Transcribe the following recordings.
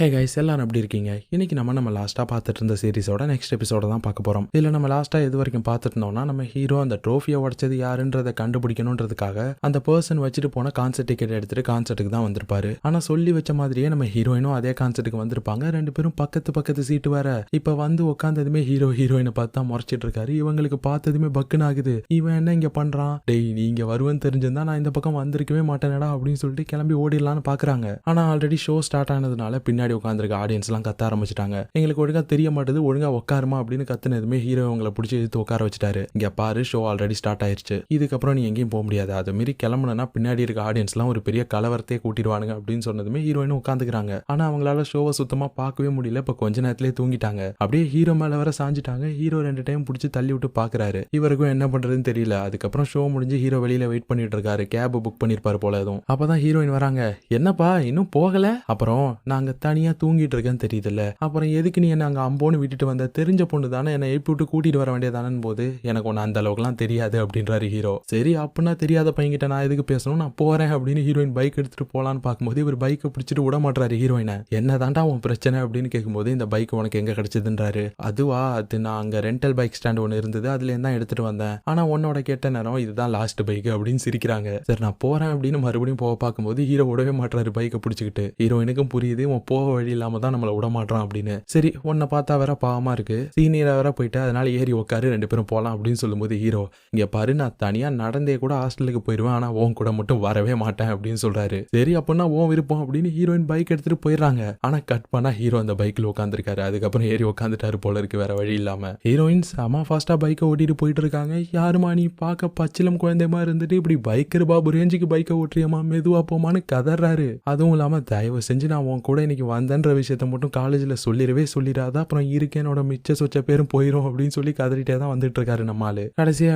Hey guys எல்லாரும் எப்படி இருக்கீங்க? இன்னைக்கு நம்ம நம்ம லாஸ்ட்டாக பார்த்துட்டு இருந்த சீரிஸோட நெக்ஸ்ட் எபிசோட தான் பார்க்க போகிறோம் இதில் நம்ம லாஸ்ட்டாக எது வரைக்கும் பார்த்துட்டு இருந்தோம்னா நம்ம ஹீரோ அந்த ட்ரோஃபியை உடச்சது யாருன்றதை கண்டுபிடிக்கணுன்றதுக்காக அந்த பர்சன் வச்சுட்டு போன கான்சர்ட் டிக்கெட் எடுத்துட்டு கான்சர்ட்டுக்கு தான் வந்திருப்பாரு. ஆனால் சொல்லி வச்ச மாதிரியே நம்ம ஹீரோயினும் அதே கான்சர்ட்டுக்கு வந்திருப்பாங்க. ரெண்டு பேரும் பக்கத்து பக்கத்து சீட்டு வேற. இப்போ வந்து உட்காந்ததுமே ஹீரோ ஹீரோயினை பார்த்து தான் முறைச்சிட்டு இருக்காரு. இவங்களுக்கு பார்த்ததுமே பக்குன்னு ஆகுது. இவன் என்ன இங்கே பண்ணுறான் டேய் நீ இங்கே வருவேன்னு தெரிஞ்சிருந்தா நான் இந்த பக்கம் வந்திருக்கவே மாட்டேனடா அப்படின்னு சொல்லிட்டு கிளம்பி ஓடிடலான்னு பார்க்குறாங்க ஆனால் ஆல்ரெடி ஷோ ஸ்டார்ட் ஆனதுனால பின்னாடி உட்காந்துருக்க ஆடியன்ஸ்லாம் கத்த ஆரம்பிச்சிட்டாங்க. எங்களுக்கு ஒழுங்காக தெரிய மாட்டேது ஒழுங்கா உட்காருமா அப்படின்னு கத்துனதுமே ஹீரோ அவங்களை பிடிச்சி எடுத்து உட்கார வச்சுட்டாரு. இங்கே பாரு ஷோ ஆல்ரெடி ஸ்டார்ட் ஆயிடுச்சு இதுக்கப்புறம் நீ எங்கேயும் போக முடியாது. அது மாரி கிளம்புனா பின்னாடி இருக்க ஆடியன்ஸ்லாம் ஒரு பெரிய கலவரத்தையே கூட்டிடுவானுங்க அப்படின்னு சொன்னதுமே ஹீரோயினும் உட்காந்துக்கிறாங்க ஆனால் அவங்களால ஷோவை சுத்தமா பார்க்கவே முடியல. இப்போ கொஞ்ச நேரத்திலே தூங்கிட்டாங்க. அப்படியே ஹீரோ மேல வர சாஞ்சிட்டாங்க. ஹீரோ ரெண்டு டைம் பிடிச்சி தள்ளி விட்டு பாக்குறாரு. இவருக்கும் என்ன பண்றதுன்னு தெரியல. அதுக்கப்புறம் ஷோ முடிஞ்சு ஹீரோ வெளியில் வெயிட் பண்ணிட்டு இருக்காரு. கேப் புக் பண்ணிருப்பாரு போல எதுவும் அப்பதான் ஹீரோயின் வராங்க. என்னப்பா இன்னும் போகல? அப்புறம் நாங்க தனியாக தூங்கிட்டு இருக்கேன்னு தெரியுதுல்ல. அப்புறம் எதுக்கு நீ என்ன அங்க அம்போன்னு விட்டுட்டு வந்த? தெரிஞ்ச பொண்ணு தானே என்னை எழுப்பி விட்டு கூட்டிட்டு வர வேண்டியதானு போது? எனக்கு ஒன்று அந்த அளவுக்குலாம் தெரியாது அப்படின்றாரு ஹீரோ. சரி அப்படின்னா தெரியாத பையன்கிட்ட நான் எதுக்கு பேசணும்? நான் போறேன் அப்படின்னு ஹீரோயின் பைக் எடுத்துட்டு போலான்னு பார்க்கும்போது இவர் பைக்கை பிடிச்சிட்டு விட மாட்டாரு ஹீரோயினை. என்ன தாண்டா உன் பிரச்சனை அப்படின்னு கேட்கும்போது இந்த பைக் உனக்கு எங்க கிடைச்சதுன்றாரு. அதுவா அது நான் அங்கே ரெண்டல் பைக் ஸ்டாண்ட் ஒன்று இருந்தது அதுல தான் எடுத்துட்டு வந்தேன். ஆனா உன்னோட கேட்ட நேரம் இதுதான் லாஸ்ட் பைக் அப்படின்னு சிரிக்கிறாங்க. சரி நான் போறேன் அப்படின்னு மறுபடியும் போக பார்க்கும்போது ஹீரோ விடவே மாட்டாரு பைக்கை பிடிச்சிக்கிட்டு. ஹீரோயினுக்கும் புரியுது உன் போக வழி இல்லாம தான் நம்மளை விடமாட்டான் அப்படின்னு. சரி உன்னை பார்த்தா வேற பாவமா இருக்கு. சீனியரா வேற போயிட்டு அதனால ஏறி உட்காரு ரெண்டு பேரும் போகலாம் அப்படின்னு சொல்லும்போது ஹீரோ இங்க பாரு நான் தனியா நடந்தே கூட ஹாஸ்டலுக்கு போயிடுவேன் ஆனா உன் கூட மட்டும் வரவே மாட்டேன் அப்படின்னு சொல்றாரு. சரி அப்படின்னா உன் விருப்பம் அப்படின்னு ஹீரோயின் பைக் எடுத்துட்டு போயிடுறாங்க. ஆனா கட் பண்ணா ஹீரோ அந்த பைக்ல உட்காந்துருக்காரு அதுக்கப்புறம் ஏறி உட்காந்துட்டாரு போல இருக்கு வேற வழி இல்லாம. ஹீரோயின் செம ஃபாஸ்டா பைக்கை ஓட்டிட்டு போயிட்டு இருக்காங்க. யாருமா நீ பார்க்க பச்சிலம் குழந்தைமா இருந்துட்டு இப்படி பைக்கர் பாபு ரேஞ்சுக்கு பைக்கை ஓட்டுறியம்மா மெதுவா போமான்னு கதறாரு. அதுவும் இல்லாம தயவு செஞ்சு நான் உன் கூட இன்னைக்கு வந்தேன்ற விஷயத்த மட்டும் காலேஜில் சொல்லிடவே சொல்லிடாத? அப்புறம் இருக்கேனோட மிச்ச சொச்ச பேரும் போயிடும் அப்படின்னு சொல்லி கதறிட்டே தான் வந்துட்டு இருக்காரு நம்ம ஆளு.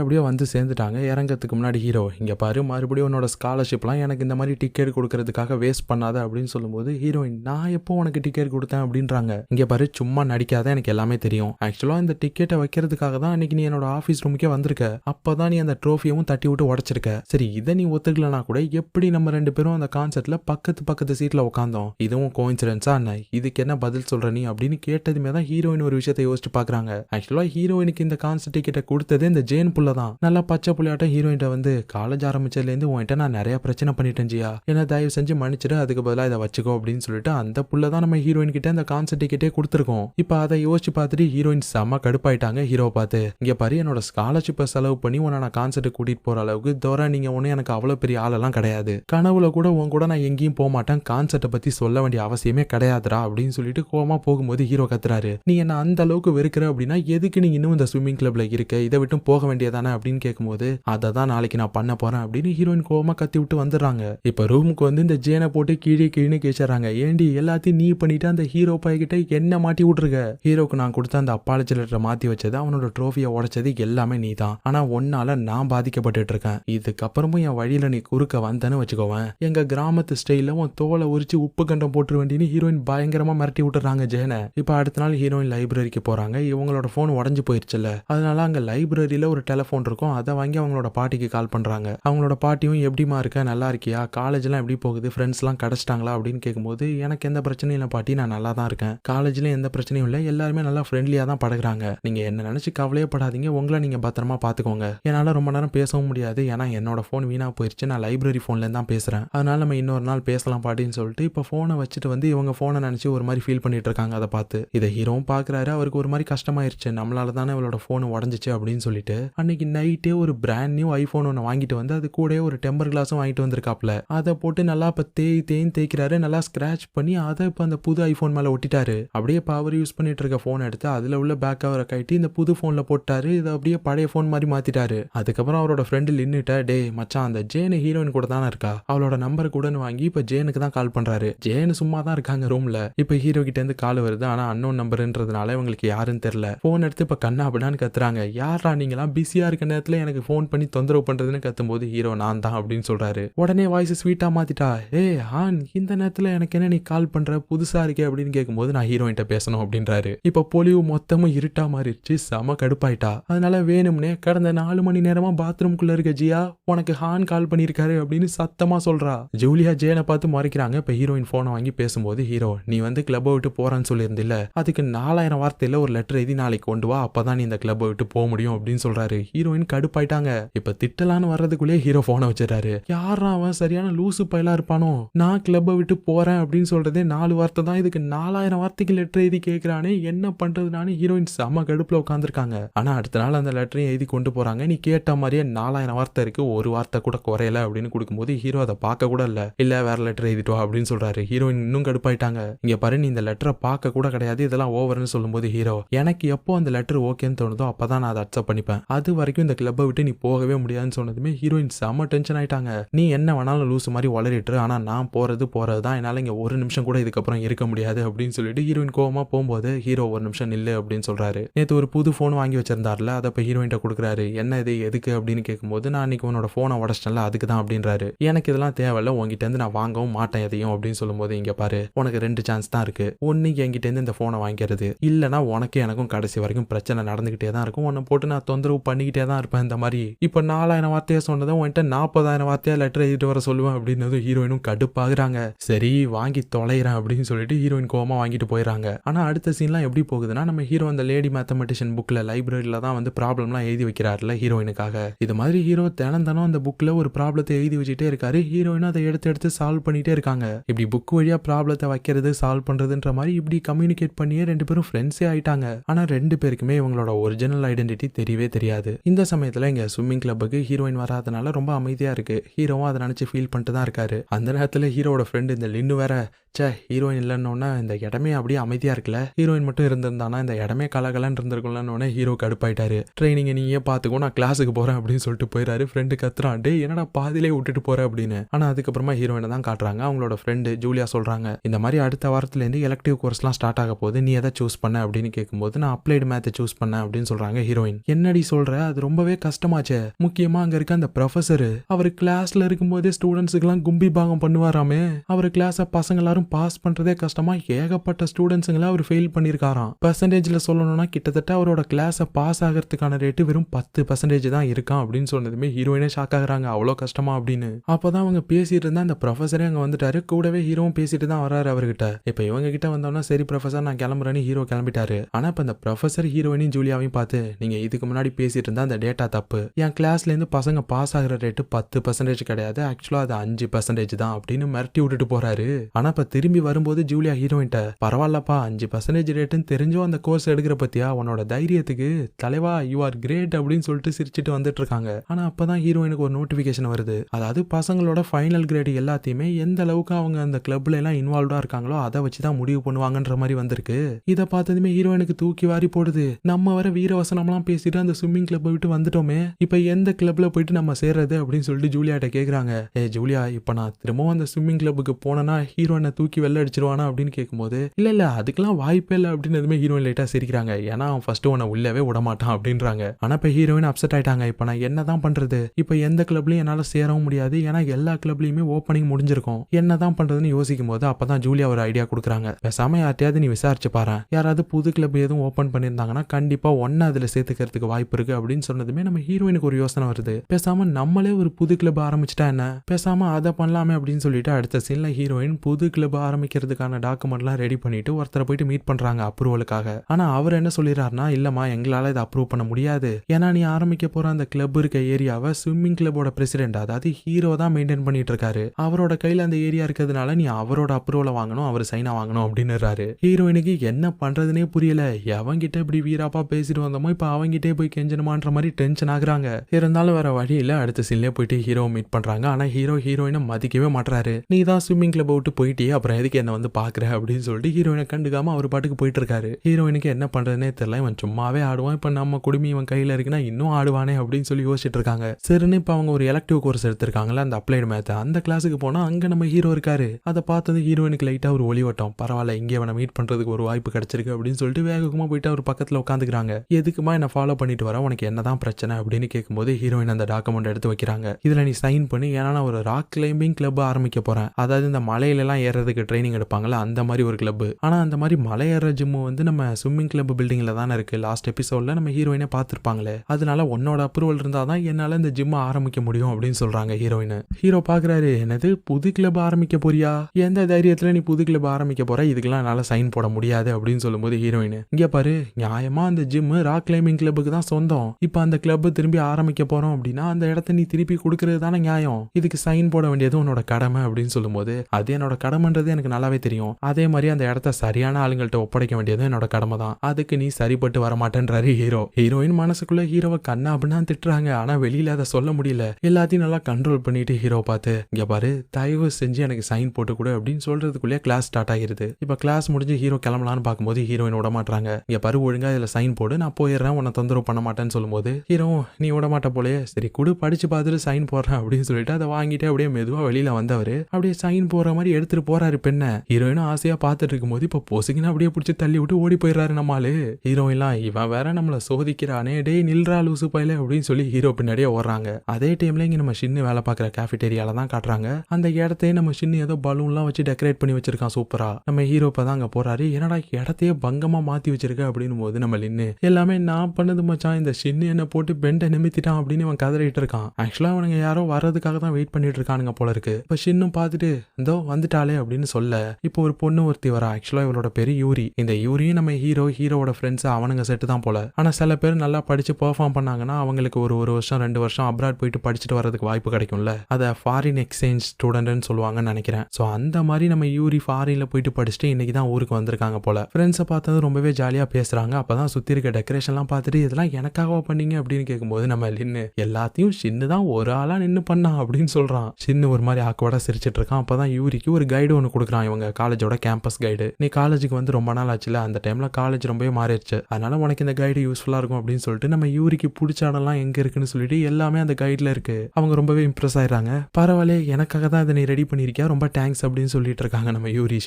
அப்படியே வந்து சேர்ந்துட்டாங்க. இறங்கறதுக்கு முன்னாடி ஹீரோ இங்கே பாரு மறுபடியும் உன்னோட ஸ்காலர்ஷிப்லாம் எனக்கு இந்த மாதிரி டிக்கெட் கொடுக்கறதுக்காக வேஸ்ட் பண்ணாத அப்படின்னு சொல்லும்போது ஹீரோயின் நான் எப்போ உனக்கு டிக்கெட் கொடுத்தேன்? அப்படின்றாங்க. இங்கே பாரு சும்மா நடிக்காத எனக்கு எல்லாமே தெரியும். ஆக்சுவலாக இந்த டிக்கெட்டை வைக்கிறதுக்காக தான் அன்னைக்கு நீ என்னோட ஆஃபீஸ் ரூமுக்கே வந்திருக்க. அப்போ தான் நீ அந்த ட்ரோஃபியவும் தட்டி விட்டு உடச்சிருக்க. சரி இதை நீ ஒத்துக்கலனா கூட எப்படி நம்ம ரெண்டு பேரும் அந்த கான்சர்ட்ல பக்கத்து பக்கத்து சீட்ல உட்காந்தோம் இதுவும் கோயின்சிடன்ஸா என்ன இதுக்கு என்ன பதில் சொல்ற நீ? அப்படின்னு கேட்டதுமே தான் ஹீரோயின் ஒரு விஷயத்தை யோசிச்சு பாக்குறாங்க ஆக்சுவலா ஹீரோயினுக்கு இந்த கான்சர்ட் டிக்கெட்டை கொடுத்ததே இந்த ஜெயின் புள்ள தான். நல்லா பச்சை புள்ளையாட்டம் ஹீரோயின்ட்ட வந்து காலேஜ் ஆரம்பிச்சதுல இருந்து உன்கிட்ட நான் நிறைய பிரச்சனை பண்ணிட்டேன் ஜியா. என்ன தயவு செஞ்சு மன்னிச்சிடு அதுக்கு பதிலாக இதை வச்சுக்கோ அப்படின்னு சொல்லிட்டு அந்த புள்ள தான் நம்ம ஹீரோயின் கிட்ட இந்த கான்சர்ட் டிக்கெட்டே கொடுத்துருக்கோம். இப்போ அதை யோசிச்சு பார்த்துட்டு ஹீரோயின் செம்ம கடுப்பாயிட்டாங்க ஹீரோ பார்த்து. இங்க பாரு என்னோட ஸ்காலர்ஷிப்பை செலவு பண்ணி உன்னை நான் கான்சர்ட்டு கூட்டிட்டு போற அளவுக்கு தோரா நீங்க ஒன்னும் எனக்கு அவ்வளவு பெரிய ஆளெல்லாம் கிடையாது. கனவுல கூட உன் கூட நான் எங்கேயும் போக மாட்டேன் கான்சர்ட்டை பத்தி சொல்ல வேண்டிய அவசியமே கிடையாதுடா அப்படின்னு சொல்லிட்டு கோவமா போகும்போது ஹீரோ கத்துறாரு. நீ என்ன அந்த அளவுக்கு வெறுக்கிற அப்படின்னா எதுக்கு நீ இன்னும் இந்த ஸ்விம்மிங் கிளப்ல இருக்க? இதை விட்டு போக வேண்டியதானே அப்படின்னு கேட்கும்போது அதை தான் நாளைக்கு நான் பண்ண போறேன் அப்படின்னு ஹீரோயின் கோவமா கத்தி விட்டு வந்துடுறாங்க. இப்ப ரூமுக்கு வந்து இந்த ஜேனை போட்டு கீழே கீழே கேச்சிடறாங்க ஏண்டி எல்லாத்தையும் நீ பண்ணிட்டு அந்த ஹீரோ பையகிட்ட என்ன மாட்டி விட்டுருக்க? ஹீரோக்கு நான் கொடுத்த அந்த அப்பாலஜி லெட்டரை மாத்தி வச்சது அவனோட ட்ரோஃபியை உடைச்சது எல்லாமே நீ தான். ஆனா ஒன்னால நான் பாதிக்கப்பட்டுட்டு இருக்கேன். இதுக்கப்புறமும் என் வழியில நீ குறுக்க வந்தேன்னு வச்சுக்கோவேன். எங்க கிராமத்து ஸ்டைல உன் தோலை உரிச்சு உப்பு கண்டம் போட்டுரு வேண்டின்னு ஹீரோயின் பயங்கரமா மிரட்டி விட்டுறாங்க ஜெயனை இப்ப அடுத்த நாள் ஹீரோயின் லைப்ரரிக்கு போறாங்க. இவங்களோட போன் உடஞ்சு போயிருச்சுல்ல. அதனால அங்க லைப்ரரியில ஒரு டெலிஃபோன் இருக்கும். அதை வாங்கி அவங்களோட பாட்டிக்கு கால் பண்றாங்க. அவங்களோட பாட்டியும் எப்படிமா இருக்க? நல்லா இருக்கியா? காலேஜ்லாம் எப்படி போகுது? ஃப்ரெண்ட்ஸ்லாம் கிடைச்சிட்டாங்களா? அப்படின்னு கேட்கும்போது எனக்கு எந்த பிரச்சனையும் இல்லை பாட்டி. நான் நல்லா தான் இருக்கேன். காலேஜ்லயும் எந்த பிரச்சனையும் இல்லை. எல்லாருமே நல்லா ஃப்ரெண்ட்லியா தான் பழகுறாங்க. நீங்க என்ன நினைச்சு கவலையே படாதீங்க. உங்களை நீங்க பத்திரமா பாத்துக்கோங்க. என்னால ரொம்ப நேரம் பேசவும் முடியாது. ஏன்னா என்னோட ஃபோன் வீணா போயிருச்சு. நான் லைப்ரரி ஃபோன்லேருந்து தான் பேசுறேன். அதனால நம்ம இன்னொரு நாள் பேசலாம் பாட்டின்னு சொல்லிட்டு இப்போ ஃபோனை வச்சுட்டு வந்து இவங்க ஃபோனை நினச்சி ஒரு மாதிரி ஃபீல் பண்ணிட்டு இருக்காங்க. அதை பார்த்து இதை ஹீரோவும் பாக்குறாரு அவருக்கு ஒரு மாதிரி கஷ்டமாயிருச்சு. நம்மளால தானே இவளோட ஃபோன் உடஞ்சிச்சு அப்படின்னு சொல்லிட்டு அன்னைக்கு நைட்டே ஒரு பிராண்ட் நியூ ஐஃபோன் ஒன்று வாங்கிட்டு வந்து அது கூட ஒரு டெம்பர் கிளாஸும் வாங்கிட்டு வந்திருக்காப்ல அதை போட்டு நல்லா இப்போ தேய் தேய்ன்னு தேய்க்கிறாரு. நல்லா ஸ்கிராச் பண்ணி அதை இப்போ அந்த புது ஐஃபோன் மேலே ஒட்டிட்டாரு. அப்படியே இப்போ அவர் யூஸ் பண்ணிட்டு இருக்க ஃபோன் எடுத்து அதில் உள்ள பேக் கவரை கட்டி இந்த புது ஃபோனில் போட்டாரு. இதை அப்படியே பழைய ஃபோன் மாதிரி மாத்திட்டாரு. அதுக்கப்புறம் அவரோட ஃப்ரெண்டு நின்றுட்டா டே மச்சான் அந்த ஜேனு ஹீரோயின் கூட தானே இருக்கா? அவளோட நம்பர் கூடன்னு வாங்கி இப்போ ஜேனுக்கு தான் கால் பண்ணுறாரு ஜேனு சும்மா தான் இருக்காங்க. ரூம்ல இப்போ ஹீரோ கிட்ட இருந்து கால் வருது. ஆனா அன்னோன் நம்பர்ன்றதுனால இவங்களுக்கு யாருன்னு தெரியல ஃபோன் எடுத்து இப்போ கண்ணா அப்படின்னு கத்துறாங்க. யாரா நீங்களாம்? பிஸியா இருக்க நேரத்துல எனக்கு ஃபோன் பண்ணி தொந்தரவு பண்றதுன்னு கத்தும்போது ஹீரோ நான் தான் அப்படின்னு சொல்றாரு. உடனே வாய்ஸ் ஸ்வீட்டா மாத்திட்டா. ஏ ஆன் இந்த நேரத்துல எனக்கு என்ன நீ கால் பண்ற? புதுசா இருக்கே அப்படின்னு கேட்கும்போது நான் ஹீரோயின்ட்ட பேசணும் அப்படின்றாரு. இப்போ பொலிவு மொத்தமும் இருட்டா மாறிடுச்சு. செம கடுப்பாயிட்டா. அதனால வேணும்னே கடந்த நாலு மணி நேரமா பாத்ரூம்குள்ள இருக்க ஜியா உனக்கு ஹான் கால் பண்ணியிருக்காரு அப்படின்னு சத்தமா சொல்றா. ஜூலியா ஜேனை பார்த்து மறைக்கிறாங்க. இப்ப ஹீரோயின் போனை வாங்கி பேசும்போது ஹீரோ நீ வந்து கிளப்பை விட்டு போறேன்னு சொல்லியிருந்தில்ல? அதுக்கு நாலாயிரம் வார்த்தையில ஒரு லெட்டர் எழுதி நாளைக்கு கொண்டு வா அப்பதான் நீ இந்த கிளப்பை விட்டு போக முடியும் அப்படின்னு சொல்றாரு. ஹீரோயின் கடுப்பாயிட்டாங்க. இப்ப திட்டலான்னு வர்றதுக்குள்ளேயே ஹீரோ போனை வச்சிடறாரு. யாரா அவன்? சரியான லூசு பயலா இருப்பானோ? நான் கிளப்பை விட்டு போறேன் அப்படின்னு சொல்றதே நாலு வார்த்தை தான். இதுக்கு நாலாயிரம் வார்த்தைக்கு லெட்டர் எழுதி கேட்கிறானே என்ன பண்றதுனானு ஹீரோயின் செம கடுப்புல உட்காந்துருக்காங்க ஆனா அடுத்த நாள் அந்த லெட்டரையும் எழுதி கொண்டு போறாங்க. நீ கேட்ட மாதிரியே நாலாயிரம் வார்த்தை இருக்கு ஒரு வார்த்தை கூட குறையல அப்படின்னு கொடுக்கும்போது ஹீரோ அதை பார்க்க கூட இல்ல. இல்ல வேற லெட்டர் எழுதிட்டு அப்படின்னு சொல்றாரு. ஹீரோயின் இன்னும் கடுப்பாயிட்டாங்க இங்க பாரு நீ இந்த லெட்டரை பார்க்க கூட கிடையாது. இதெல்லாம் ஓவர்னு சொல்லும்போது ஹீரோ எனக்கு எப்போ அந்த லெட்டர் ஓகேன்னு தோணுதோ அப்பதான் நான் அதை அக்செப்ட் பண்ணிப்பேன். அது வரைக்கும் இந்த கிளப்பை விட்டு நீ போகவே முடியாதுன்னு சொன்னதுமே ஹீரோயின் செம டென்ஷன் ஆயிட்டாங்க. நீ என்ன வேணாலும் லூஸ் மாதிரி வளரிட்டு ஆனா நான் போறது போறது தான் என்னால இங்க ஒரு நிமிஷம் கூட இதுக்கப்புறம் இருக்க முடியாது அப்படின்னு சொல்லிட்டு ஹீரோயின் கோவமா போகும்போது ஹீரோ ஒரு நிமிஷம் நில்லு அப்படின்னு சொல்றாரு. நேத்து ஒரு புது போன் வாங்கி வச்சிருந்தாருல அதை இப்போ ஹீரோயின்ட்ட கொடுக்குறாரு. என்ன இது எதுக்கு? அப்படின்னு கேட்கும்போது நான் அன்னைக்கு உன்னோட போனை உடச்சிட்டேன்ல அதுக்கு தான் அப்படின்றாரு. எனக்கு இதெல்லாம் தேவையில்ல. உங்ககிட்ட இருந்து நான் வாங்கவும் மாட்டேன் எதையும் அப்படின்னு சொல்லும்போது இங்க பாரு உனக்கு ரெண்டு சான்ஸ் தான் இருக்கு. ஒன்னு என்கிட்ட இருந்து இந்த போனை வாங்கிக்கிறது. இல்லனா உனக்கு எனக்கும் கடைசி வரைக்கும் பிரச்சனை நடந்துகிட்டே தான் இருக்கும். உன்னை போட்டு நான் தொந்தரவு பண்ணிக்கிட்டே தான் இருப்பேன் இந்த மாதிரி. இப்போ நாலாயிரம் வார்த்தையை சொன்னதை உன்கிட்ட நாற்பதாயிரம் வார்த்தையா லெட்டர் எழுதிட்டு வர சொல்லுவேன் அப்படின்னது ஹீரோயினும் கடுப்பாகுறாங்க. சரி வாங்கி தொலைகிறேன் அப்படின்னு சொல்லிட்டு ஹீரோயின் கோவமா வாங்கிட்டு போயிடறாங்க. ஆனா அடுத்த சீன்லாம் எப்படி போகுதுன்னா நம்ம ஹீரோ அந்த லேடி மேத்தமெட்டிஷியன் புக்ல லைப்ரரியில தான் வந்து ப்ராப்ளம்லாம் எழுதி வைக்கிறாருல ஹீரோயினுக்காக இது மாதிரி ஹீரோ தினம் தினம் அந்த புக்ல ஒரு ப்ராப்ளத்தை எழுதி வச்சுட்டே இருக்காரு. ஹீரோயினும் அதை எடுத்து எடுத்து சால்வ் பண்ணிட்டே இருக்காங்க. இப்படி புக் வழியா ப்ராப்ளத்தை வைக்கிறது சால்வ் பண்றதுன்ற மாதிரி இப்படி கம்யூனிகேட் பண்ணியே ரெண்டு பேரும் ஃப்ரெண்ட்ஸே ஆயிட்டாங்க. ஆனா ரெண்டு பேருக்குமே இவங்களோட ஒரிஜினல் ஐடென்டிட்டி தெரியவே தெரியாது. இந்த சமயத்துல இங்க ஸ்விம்மிங் கிளப்புக்கு ஹீரோயின் வராதனால ரொம்ப அமைதியா இருக்கு. ஹீரோவும் அதை நினைச்சு ஃபீல் பண்ணிட்டு தான் இருக்காரு. அந்த நேரத்துல ஹீரோட ஃப்ரெண்டு இந்த லின்னு வேற ச்சே ஹீரோயின் இல்லைன்னொன்னே இந்த இடமே அப்படியே அமைதியா இருக்குல்ல? ஹீரோயின் மட்டும் இருந்திருந்தானா? இந்த இடமே கலகலன்னு இருந்திருக்கும்லன்னு ஹீரோ கடுப்பாயிட்டாரு. ட்ரைனிங்கை நீயே பார்த்துக்கோ நான் கிளாஸுக்கு போறேன் அப்படின்னு சொல்லிட்டு போயிறாரு. ஃப்ரெண்டு கத்துறான் டே என்னடா பாதிலே விட்டுட்டு போற அப்படின்னு. ஆனா அதுக்கப்புறமா ஹீரோயினை தான் காட்டுறாங்க. அவங்களோட ஃப்ரெண்டு ஜூலியா சொல்றாங்க இந்த மாதிரி அடுத்த வாரத்துலேருந்து எலக்டிவ் கோர்ஸ்லாம் ஸ்டார்ட் ஆக போகுது. நீ எதை சூஸ் பண்ண அப்படின்னு கேட்கும்போது நான் அப்ளைடு மேத்தை சூஸ் பண்ணேன் அப்படின்னு சொல்கிறாங்க ஹீரோயின் என்னடி சொல்ற? அது ரொம்பவே கஷ்டமாச்சே. முக்கியமா அங்க இருக்க அந்த ப்ரொஃபசர் அவர் கிளாஸில் இருக்கும்போதே ஸ்டூடெண்ட்ஸுக்கெல்லாம் கும்பி பாகம் பண்ணுவாராமே. அவர் கிளாஸை பசங்க எல்லாரும் பாஸ் பண்ணுறதே கஷ்டமா. ஏகப்பட்ட ஸ்டூடெண்ட்ஸுங்களை அவர் ஃபெயில் பண்ணியிருக்காராம் பர்சன்டேஜ்ல சொல்லணும்னா கிட்டத்தட்ட அவரோட கிளாஸை பாஸ் ஆகிறதுக்கான ரேட்டு வெறும் பத்து பர்சன்டேஜ் தான் இருக்கான் அப்படின்னு சொன்னதுமே ஹீரோயினே ஷாக் ஆகுறாங்க. அவ்வளோ கஷ்டமா அப்படின்னு. அப்பதான் அவங்க பேசிட்டு இருந்தா அந்த ப்ரொஃபஸரே அங்கே வந்துட்டாரு. கூடவே ஹீரோவும் பேசிட்டு தான் வராரு. அவர்கிட்ட. இப்போ இவங்க கிட்ட வந்தோம்னா சரி ப்ரொஃபசர் நான் கிளம்புறேன்னு ஹீரோ கிளம்பிட்டாரு. ஆனா இப்போ அந்த ப்ரொஃபசர் ஹீரோயினையும் ஜூலியாவையும் பார்த்து நீங்க இதுக்கு முன்னாடி பேசிட்டு இருந்தா அந்த டேட்டா தப்பு. என் கிளாஸ்ல இருந்து பசங்க பாஸ் ஆகிற ரேட்டு பத்து பர்சன்டேஜ் கிடையாது. ஆக்சுவலா அது அஞ்சு பர்சன்டேஜ் தான் அப்படின்னு மிரட்டி விட்டுட்டு போறாரு. ஆனா இப்ப திரும்பி வரும்போது ஜூலியா ஹீரோயின்ட்ட பரவாயில்லப்பா அஞ்சு பர்சன்டேஜ் ரேட்டுன்னு தெரிஞ்சும் அந்த கோர்ஸ் எடுக்கிற பத்தியா? உன்னோட தைரியத்துக்கு தலைவா யூ ஆர் கிரேட் அப்படின்னு சொல்லிட்டு சிரிச்சிட்டு வந்துட்டு இருக்காங்க. ஆனா அப்பதான் ஹீரோயினுக்கு ஒரு நோட்டிபிகேஷன் வருது. அதாவது பசங்களோட ஃபைனல் கிரேடு எல்லாத்தையுமே எந்த அளவுக்கு அவங்க அந்த கிளப்ல எல்லாம் இன்வால்வ்டா இருக்காங்களோ அதை வச்சுதான் முடிவு பண்ணுவாங்கன்ற மாதிரி வந்திருக்கு. இதை பார்த்ததுமே ஹீரோயினுக்கு தூக்கி வாரி போடுது. நம்ம வர வீரவசனம்லாம் பேசிட்டு அந்த ஸ்விம்மிங் கிளப் விட்டு வந்துட்டோமே. இப்போ எந்த கிளப்ல போயிட்டு நம்ம சேர்றது அப்படின்னு சொல்லிட்டு ஜூலியாட்ட கேக்குறாங்க. ஏ ஜூலியா இப்போ நான் திரும்பவும் அந்த ஸ்விம்மிங் கிளப்புக்கு போனேன்னா ஹீரோயினை தூக்கி வெளில அடிச்சிருவானா? அப்படின்னு கேட்கும்போது இல்ல இல்ல அதுக்கெல்லாம் வாய்ப்பே இல்லை. அப்படின்னு எதுவுமே ஹீரோயின் லைட்டா சிரிக்கிறாங்க. ஏன்னா அவன் ஃபர்ஸ்ட் உன்னை உள்ளவே விடமாட்டான் அப்படின்றாங்க. ஆனா இப்போ ஹீரோயின் அப்செட் ஆயிட்டாங்க. இப்போ நான் என்னதான் பண்றது? இப்போ எந்த கிளப்லையும் என்னால சேரவும் முடியாது. ஏன்னா எல்லா கிளப்லயுமே ஓப்பனிங் முடிஞ்சிருக்கும். என்னதான் பண்றதுன்னு யோசிக்கும் போது அப்போ தான் ஜூலியா ஒரு ஐடியா கொடுக்குறாங்க. பேசாம யார்ட்டையாவது நீ விசாரிச்சு பாரு யாராவது புது கிளப் எதுவும் ஓப்பன் பண்ணியிருந்தாங்கன்னா கண்டிப்பா ஒன்னு அதுல சேர்த்துக்கிறதுக்கு வாய்ப்பு இருக்கு அப்படின்னு சொன்னதுமே நம்ம ஹீரோயினுக்கு ஒரு யோசனை வருது. பேசாம நம்மளே ஒரு புது கிளப் ஆரம்பிச்சிட்டா என்ன? பேசாம அதை பண்ணலாமே அப்படின்னு சொல்லிட்டு அடுத்த சீன்ல ஹீரோயின் புது கிளப் ஆரம்பிக்கிறதுக்கான டாக்குமெண்ட்லாம் ரெடி பண்ணிட்டு ஒருத்தரை போயிட்டு மீட் பண்றாங்க அப்ரூவலுக்காக ஆனா அவர் என்ன சொல்லிடுறாருன்னா இல்லம்மா எங்களால இதை அப்ரூவ் பண்ண முடியாது. ஏன்னா நீ ஆரம்பிக்க போற அந்த கிளப் இருக்க ஏரியாவை ஸ்விம்மிங் கிளப்போட பிரசிடென்ட் அதாவது ஹீரோ தான் மெயின்டைன் பண்ணிட்டு இருக்காரு. அவரோட கையில அந்த ஏரியா இருக்கிறதுனால நீ அவரோட அப்ரூவலை வாங்கணும் அவர் சைனா வாங்கணும் அப்படின்னுறாரு. ஹீரோயினுக்கு என்ன பண்றதுனே புரியல. எவங்கிட்ட இப்படி வீராப்பா பேசிட்டு வந்தோமோ இப்ப அவங்கிட்டே போய் கெஞ்சணுமான்ற மாதிரி டென்ஷன் ஆகுறாங்க. இருந்தாலும் வேற வழியில அடுத்த சீன்லேயே போயிட்டு ஹீரோ மீட் பண்றாங்க. ஆனா ஹீரோ ஹீரோயினை மதிக்கவே மாட்றாரு. நீ தான் ஸ்விம்மிங் கிளப் விட்டு போயிட்டே அப்புறம் எதுக்கு என்ன வந்து பாக்குற அப்படின்னு சொல்லிட்டு ஹீரோயினை கண்டுக்காம அவர் பாட்டுக்கு போயிட்டு இருக்காரு ஹீரோயினுக்கு என்ன பண்றதுனே தெரியல. இவன் சும்மாவே ஆடுவான். இப்ப நம்ம குடுமி இவன் கையில இருக்குன்னா இன்னும் ஆடுவானே அப்படின்னு சொல்லி யோசிச்சுட்டு இருக்காங்க. சரின்னு இப்ப அவங்க ஒரு எலக்டிவ் கோர்ஸ் எடுத்திருக்காங்களா அந்த அப்ளைடு மேத்த அந்த கிளாஸுக்கு போனா அங்க நம்ம ஹீரோ இருக்காரு. அதை பார்த்தது ஹீரோயினுக்கு லைட்டாக ஒரு ஒளிவட்டம் பரவாயில்ல இங்கே அவனை மீட் பண்றதுக்கு ஒரு வாய்ப்பு கிடைச்சிருக்கு அப்படின்னு சொல்லிட்டு வேகமாக போயிட்டு அவர் பக்கத்துல உட்காந்துக்கிறாங்க. எதுக்குமா என்ன ஃபாலோ பண்ணிட்டு வர? உனக்கு என்னதான் பிரச்சனை அப்படின்னு கேட்கும்போது ஹீரோயின் அந்த டாக்குமெண்ட் எடுத்து வைக்கிறாங்க. இதுல நீ சைன் பண்ணி ஏன்னா நான் ஒரு ராக் கிளைம்பிங் கிளப் ஆரம்பிக்க போகிறேன் அதாவது இந்த மலையில எல்லாம் ஏறதுக்கு ட்ரைனிங் எடுப்பாங்களா அந்த மாதிரி ஒரு கிளப் ஆனா அந்த மாதிரி மலை ஏற ஜிம்மு வந்து நம்ம ஸ்விம்மிங் கிளப் பில்டிங்ல தானே இருக்கு. லாஸ்ட் எபிசோடில் நம்ம ஹீரோயினை பார்த்திருப்பாங்களே. அதனால உன்னோட அப்ரூவல் இருந்தா தான் என்னால இந்த ஜிம்மை ஆரம்பிக்க முடியும் அப்படின்னு சொல்றாங்க ஹீரோயின் ஹீரோ பாக்குறாரு என்னது புது கிளப் ஆரம்பிக்க போறியா? எந்த தைரியத்துல நீ புது கிளப் ஆரம்பிக்க போற இதுக்கெல்லாம் என்னால் சைன் போட முடியாது அப்படின்னு சொல்லும்போது ஹீரோயின் இங்கே பாரு நியாயமா அந்த ஜிம் ராக் கிளைம்பிங் கிளப்புக்கு தான் சொந்தம். இப்போ அந்த கிளப் திரும்பி ஆரம்பிக்க போறோம் அப்படின்னா அந்த இடத்த நீ திருப்பி கொடுக்கறது தானே நியாயம். இதுக்கு சைன் போட வேண்டியது உன்னோட கடமை அப்படின்னு சொல்லும்போது அது என்னோட கடமைன்றது எனக்கு நல்லாவே தெரியும். அதே மாதிரி அந்த இடத்த சரியான ஆளுங்கள்ட்ட ஒப்படைக்க வேண்டியதும் என்னோட கடமை தான். அதுக்கு நீ சரிப்பட்டு வரமாட்டேன்றாரு ஹீரோ ஹீரோயின் மனசுக்குள்ள ஹீரோவை கண்ணா அப்படின்னு திட்டுறாங்க. ஆனா வெளியில அதை சொல்ல முடியல. எல்லாத்தையும் நல்லா கண்ட்ரோல் பண்ணிட்டு ஹீரோ பார்த்து இங்க பாரு தயவு செஞ்சு எனக்கு சைன் போட்டு கூட அப்படின்னு சொல்றதுக்குள்ள கிளாஸ் ஸ்டார்ட் ஆகிருது. இப்போ கிளாஸ் முடிஞ்சு ஹீரோ கிளம்பலான்னு பார்க்கும்போது ஹீரோயின் விட மாட்டாங்க இங்க பரு ஒழுங்கா இதுல சைன் போடு நான் போயிடுறேன் உன்னை தொந்தரவு பண்ண மாட்டேன்னு சொல்லும்போது ஹீரோ நீ விட மாட்ட போலயே. சரி குடு படிச்சு பார்த்துட்டு சைன் போடுறேன் அப்படின்னு சொல்லிட்டு அதை வாங்கிட்டு அப்படியே மெதுவா வெளியில வந்தவர் அப்படியே சைன் போற மாதிரி எடுத்துட்டு போறாரு பெண்ணை. ஹீரோயினும் ஆசையா பார்த்துட்டு இருக்கும்போது இப்போ பொசுக்குன்னு அப்படியே பிடிச்சி தள்ளி விட்டு ஓடி போயிடுறாரு நம்மளு ஹீரோயின்லாம் இவன் வேற நம்மள சோதிக்கிறானே டேய் நில்றா லூசு பயில அப்படின்னு சொல்லி ஹீரோ பின்னாடியே ஓடுறாங்க. அதே டைம்ல இங்க நம்ம சின்ன வேலை பார்க்குற கேஃபிடேரியால தான் காட்டுறாங்க. அந்த இடத்தையே நம்ம சின்ன ஏதோ பலூன்லாம் வச்சு டெக்கரேட் பண்ணி வச்சிருக்கான் சூப்பரா. நம்ம ஹீரோ இப்பதான் அங்க போறாரு. என்னடா இடத்தையே பங்கமா மாத்தி வச்சிருக்க அப்படின்னு போது நம்ம லின்னு எல்லாமே நான் பண்ணது மச்சான் இந்த சின்ன என்ன போட்டு பெண்டை நிமித்திட்டான் அப்படின்னு அவன் கதறிட்டு இருக்கான். ஆக்சுவலா அவனுங்க யாரோ வர்றதுக்காக தான் வெயிட் பண்ணிட்டு இருக்கானுங்க போல இருக்கு. இப்ப ஷின்னும் பார்த்துட்டு இதோ வந்துட்டாளே அப்படின்னு சொல்ல இப்போ ஒரு பொண்ணு ஒருத்தி வரா. ஆக்சுவலா இவளோட பேரு யூரி. இந்த யூரியும் நம்ம ஹீரோ ஹீரோவோட ஃப்ரெண்ட்ஸ் அவனுங்க செட்டு தான் போல. ஆனா சில பேர் நல்லா படிச்சு பெர்ஃபார்ம் பண்ணாங்கன்னா அவங்களுக்கு ஒரு ஒரு வருஷம் ரெண்டு வருஷம் அப்ராட் போயிட்டு படிச்சுட்டு வரதுக்கு வாய்ப்பு கிடைக்கும்ல. அதை ஃபாரின் எக்ஸ்சேஞ்ச் ஸ்டூடெண்ட்னு சொல்லுவாங்கன்னு நினைக்கிறேன். ஸோ அந்த மாதிரி நம்ம யூரி ஃபாரின்ல போயிட்டு படிச்சுட்டு இன்னைக்கு தான் ஊருக்கு வந்திருக்காங்க போல. ஃப்ரெண்ட்ஸை பார்த்தது ரொம்பவே ஜாலியாக பேசுகிறாங்க அப்போ தான் சுற்றி இருக்க டெக்கரேஷன்லாம் பார்த்துட்டு இதெல்லாம் எனக்காகவா பண்ணீங்க? அப்படின்னு கேட்கும்போது நம்ம லின்னு எல்லாத்தையும் சின்னு தான் ஒரு ஆளாக நின்று பண்ணான் அப்படின்னு சொல்கிறான் சின்னு ஒரு மாதிரி ஆக்கோட சிரிச்சிட்டு இருக்கான். அப்போ தான் யூரிக்கு ஒரு கைடு ஒன்று கொடுக்குறான் இவங்க காலேஜோட கேம்பஸ் கைடு நீ காலேஜுக்கு வந்து ரொம்ப நாள் ஆச்சுல? அந்த டைம்ல காலேஜ் ரொம்பவே மாறிடுச்சு. அதனால உனக்கு இந்த கைடு யூஸ்ஃபுல்லாக இருக்கும் அப்படின்னு சொல்லிட்டு நம்ம யூரிக்கு பிடிச்ச இடம்லாம் எங்கே இருக்குன்னு சொல்லிட்டு எல்லாமே அந்த கைடில் இருக்கு. அவங்க ரொம்பவே இம்ப்ரெஸ் ஆயிடுறாங்க. பரவாயில்ல எனக்காக தான் இதை நீ ரெடி பண்ணியிருக்கியா? ரொம்ப தேங்க்ஸ் அப்படின்னு சொல்லிட்டு இருக்காங்க நம்ம யூரி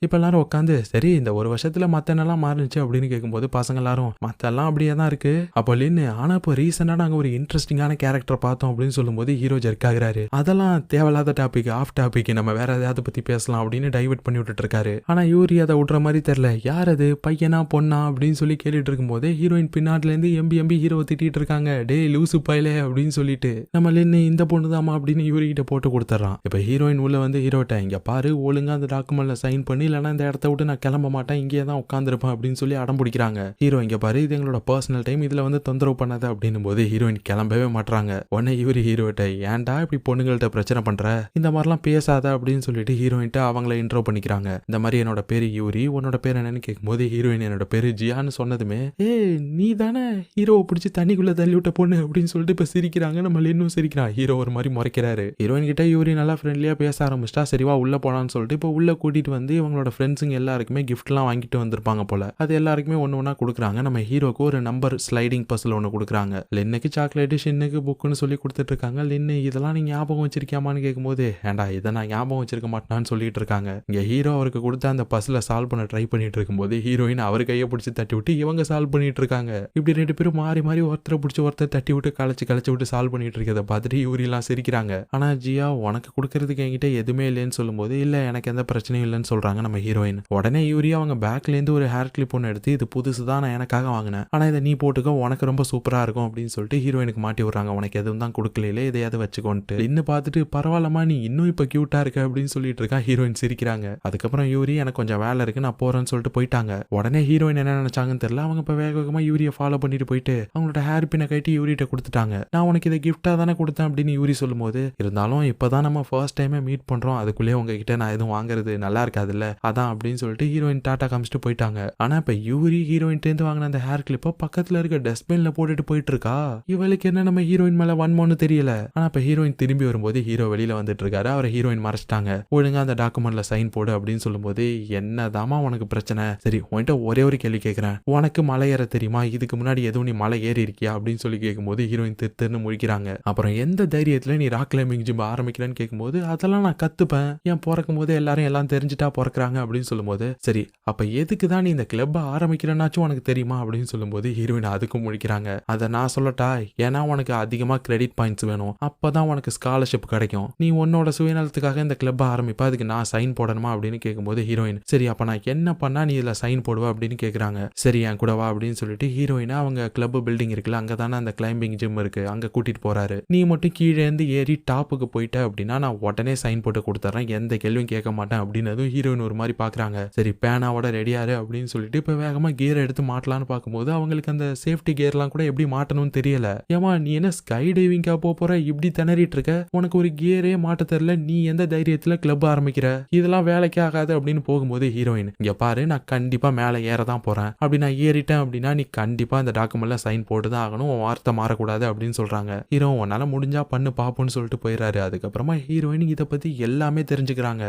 இப்போ எல்லாரும் உட்காந்து சரி இந்த ஒரு வருஷத்துல மத்த என்னெல்லாம் மாறினுச்சு? அப்படின்னு கேட்கும்போது பசங்க எல்லாரும் மத்த எல்லாம் அப்படியே தான் இருக்கு. அப்போ லின்னு ஆனா இப்போ ரீசெண்டா நாங்க ஒரு இன்ட்ரெஸ்டிங்கான கேரக்டர் பார்த்தோம் அப்படின்னு சொல்லும்போது ஹீரோ ஜெர்க் ஆகுறாரு. அதெல்லாம் தேவையில்லாத டாபிக் ஆஃப் டாபிக் நம்ம வேற எதாவது பத்தி பேசலாம் அப்படின்னு டைவர்ட் பண்ணி விட்டுட்டு இருக்காரு. ஆனா யூரி அதை விடுற மாதிரி தெரியல. யார் அது? பையனா பொண்ணா? அப்படின்னு சொல்லி கேட்டுட்டு இருக்கும்போது ஹீரோயின் பின்னாட்ல இருந்து எம்பி எம்பி ஹீரோ திட்டிட்டு இருக்காங்க. டே லூசு பயலே அப்படின்னு சொல்லிட்டு நம்ம லின்னு இந்த பொண்ணு தாமா அப்படின்னு யூரி கிட்ட போட்டு கொடுத்துட்றான். இப்போ ஹீரோயின் உள்ள வந்து ஹீரோட்ட இங்க பாரு ஒழுங்கா அந்த டாக்குமெண்ட்ல சைன் பண்ணி இல்லைன்னா இந்த இடத்த விட்டு நான் கிளம்ப மாட்டேன் இங்கேயே தான் உட்காந்துருப்பேன் அப்படின்னு சொல்லி அடம் பிடிக்கிறாங்க ஹீரோ இங்க பாரு இது எங்களோட பர்சனல் டைம் இதுல வந்து தொந்தரவு பண்ணாத அப்படின்னும் போது ஹீரோயின் கிளம்பவே மாட்றாங்க. உடனே இவர் ஹீரோட்ட ஏன்டா இப்படி பொண்ணுங்கள்ட்ட பிரச்சனை பண்ற? இந்த மாதிரிலாம் பேசாத அப்படின்னு சொல்லிட்டு ஹீரோயின்ட்ட அவங்கள இன்ட்ரோ பண்ணிக்கிறாங்க. இந்த மாதிரி என்னோட பேரு யூரி உன்னோட பேர் என்னன்னு கேட்கும்போது ஹீரோயின் என்னோட பேரு ஜியான்னு சொன்னதுமே ஏய் நீ தானே ஹீரோவை பிடிச்சி தண்ணிக்குள்ள தள்ளி விட்ட பொண்ணு அப்படின்னு சொல்லிட்டு இப்ப சிரிக்கிறாங்க. நம்ம இன்னும் சிரிக்கிறான். ஹீரோ ஒரு மாதிரி முறைக்கிறாரு. ஹீரோயின் கிட்ட யூரி நல்லா ஃப்ரெண்ட்லியா பேச ஆரம்பிச்சிட்டா சரிவா உள்ள போனான்னு சொல்லிட்டு இப்போ உள்ளே கூட்டிட்டு வந்து இவங்களோட ஃப்ரெண்ட்ஸுங்க எல்லாருக்குமே கிஃப்ட்லாம் வாங்கிட்டு வந்திருப்பாங்க போல். அது எல்லாருக்குமே ஒன்று ஒன்றா கொடுக்குறாங்க. நம்ம ஹீரோக்கு ஒரு நம்பர் ஸ்லைடிங் பஸ்ஸில் ஒன்று கொடுக்குறாங்க. லின்னுக்கு சாக்லேட்டு ஷின்னுக்கு புக்குன்னு சொல்லி கொடுத்துட்டு இருக்காங்க லின்னு இதெல்லாம் நீ ஞாபகம் வச்சிருக்கியாமான்னு கேட்கும்போது ஏண்டா இதை நான் ஞாபகம் வச்சிருக்க மாட்டேனான்னு சொல்லிட்டு இருக்காங்க. இங்கே ஹீரோ அவருக்கு கொடுத்த அந்த பஸ்ஸில் சால்வ் பண்ண ட்ரை பண்ணிட்டு இருக்கும்போது ஹீரோயின் அவர் கையை பிடிச்சி தட்டி விட்டு இவங்க சால்வ் பண்ணிட்டு இருக்காங்க. இப்படி ரெண்டு பேரும் மாறி மாறி ஒருத்தரை பிடிச்சி ஒருத்தர் தட்டி விட்டு களைச்சு களைச்சு விட்டு சால்வ் பண்ணிட்டு இருக்கிறத பார்த்துட்டு யூரிலாம் சிரிக்கிறாங்க. ஆனால் ஜியா உனக்கு கொடுக்கறதுக்கு என்கிட்ட எதுவுமே இல்லைன்னு சொல்லும்போது இல்லை எனக்கு எந்த பிரச்சனையும் இல்லைன்னு சொல்றாங்க நம்ம ஹீரோயின் உடனே யூரி அவங்க பேக்லேருந்து ஒரு ஹேர் கிளிப் ஒன்று எடுத்து இது புதுசு தான் நான் எனக்காக வாங்கினேன். ஆனால் இதை நீ போட்டுக்கோ உனக்கு ரொம்ப சூப்பராக இருக்கும் அப்படின்னு சொல்லிட்டு ஹீரோயினுக்கு மாட்டி விடுறாங்க. உனக்கு எதுவும் தான் கொடுக்கலையிலே இதையாவது வச்சுக்கோன்ட்டு. இன்னும் பார்த்துட்டு பரவாயில்லமா நீ இன்னும் இப்போ கியூட்டா இருக்க அப்படின்னு சொல்லிட்டு இருக்கா ஹீரோயின் சிரிக்கிறாங்க. அதுக்கப்புறம் யூரி எனக்கு கொஞ்சம் வேலை இருக்கு நான் போகிறேன்னு சொல்லிட்டு போயிட்டாங்க. உடனே ஹீரோயின் என்ன நினைச்சாங்கன்னு தெரியல. அவங்க இப்போ வேக வேகமாக யூரியை ஃபாலோ பண்ணிட்டு போயிட்டு அவங்களோட ஹேர் பின்னை கட்டி யூரிட்ட கொடுத்துட்டாங்க. நான் உனக்கு இதை கிஃப்டாக தானே கொடுத்தேன் அப்படின்னு யூரி சொல்லும்போது இருந்தாலும் இப்போ தான் நம்ம ஃபர்ஸ்ட் டைமே மீட் பண்ணுறோம் அதுக்குள்ளேயே உங்ககிட்ட நான் எதுவும் வாங்குறது நல்லா இருக்காதுல்ல? அதான் அப்படின்னு சொல்லிட்டு ஹீரோயின் டாட்டா காமிச்சிட்டு போயிட்டாங்க. ஆனா இப்ப யூரி ஹீரோயின்லேருந்து வாங்கின அந்த ஹேர் கிளிப்பை பக்கத்துல இருக்க டஸ்ட்பின்ல போட்டுட்டு போயிட்டு இருக்கா இவளுக்கு என்ன நம்ம ஹீரோயின் மேல வன்மோன்னு தெரியல. ஆனா இப்ப ஹீரோயின் திரும்பி வரும்போது ஹீரோ வெளியில வந்துட்டு இருக்காரு அவரை ஹீரோயின் மறைச்சிட்டாங்க. ஒழுங்கா அந்த டாக்குமெண்ட்ல சைன் போடு அப்படின்னு சொல்லும்போது என்னதாமா உனக்கு பிரச்சனை? சரி உன்கிட்ட ஒரே ஒரு கேள்வி கேட்கிறேன் உனக்கு மலை ஏற தெரியுமா? இதுக்கு முன்னாடி எதுவும் நீ மலை ஏறி இருக்கியா? அப்படின்னு சொல்லி கேட்கும்போது ஹீரோயின் திருன்னு முழிக்கிறாங்க. அப்புறம் எந்த தைரியத்துல நீ ராக் கிளைம்பிங் ஜிம் ஆரம்பிக்கிறேன்னு கேட்கும்போது அதெல்லாம் நான் கத்துப்பேன். என் பிறக்கும் போது எல்லாரும் எல்லாம் தெரிஞ்சுட்டா பிறக்கிறாங்க அப்படின்னு சொல்லும்போது சரி அப்போ எதுக்கு தான் நீ இந்த கிளப்பை ஆரம்பிக்கிறனாச்சும் உனக்கு தெரியுமா? அப்படின்னு சொல்லும்போது ஹீரோயின் அதுக்கும் முழிக்கிறாங்க அதை நான் சொல்லட்டா? ஏன்னா உனக்கு அதிகமாக கிரெடிட் பாயிண்ட்ஸ் வேணும். அப்போ தான் உனக்கு ஸ்காலர்ஷிப் கிடைக்கும். நீ உன்னோட சுயநலத்துக்காக இந்த கிளப்பை ஆரம்பிப்பா. அதுக்கு நான் சைன் போடணுமா? அப்படின்னு கேட்கும்போது ஹீரோயின் சரி அப்போ நான் என்ன பண்ணா நீ இதில் சைன் போடுவா? அப்படின்னு கேட்குறாங்க சரி என் கூட வா அப்படின்னு சொல்லிட்டு ஹீரோயினா அவங்க கிளப் பில்டிங் இருக்குல்ல அங்கே தானே அந்த கிளைம்பிங் ஜிம் இருக்கு. அங்கே கூட்டிட்டு போறாரு. நீ மட்டும் கீழே இருந்து ஏறி டாப்புக்கு போயிட்ட அப்படின்னா நான் உடனே சைன் போட்டு கொடுத்துட்றேன் எந்த கேள்வியும் கேட்க மாட்டேன். மாட்டேன் அப்படின்னதும் ஹீரோயின் ஒரு மாதிரி பாக்குறாங்க சரி பேனாவோட ரெடியாரு அப்படின்னு சொல்லிட்டு இப்ப வேகமா கியர் எடுத்து மாட்டலாம்னு பார்க்கும்போது அவங்களுக்கு அந்த சேஃப்டி கியர்லாம் கூட எப்படி மாட்டணும்னு தெரியல. ஏமா நீ என்ன ஸ்கை டைவிங்கா போக போற? இப்படி திணறிட்டு இருக்க? உனக்கு ஒரு கியரே மாட்ட தெரியல. நீ எந்த தைரியத்துல கிளப் ஆரம்பிக்கிற? இதெல்லாம் வேலைக்கு ஆகாது அப்படின்னு போகும்போது ஹீரோயின் இங்க பாரு நான் கண்டிப்பா மேல ஏற தான் போறேன். அப்படி நான் ஏறிட்டேன் அப்படின்னா நீ கண்டிப்பா அந்த டாக்குமெண்ட்ல சைன் போட்டு தான் ஆகணும். உன் வார்த்தை மாறக்கூடாது அப்படின்னு சொல்றாங்க. ஹீரோ உன்னால முடிஞ்சா பண்ணு பாப்போம்னு சொல்லிட்டு போயிடுறாரு. அதுக்கப்புறமா ஹீரோயின் இதை பத்தி எல்லாமே தெரிஞ்சுக்கிறாங்க.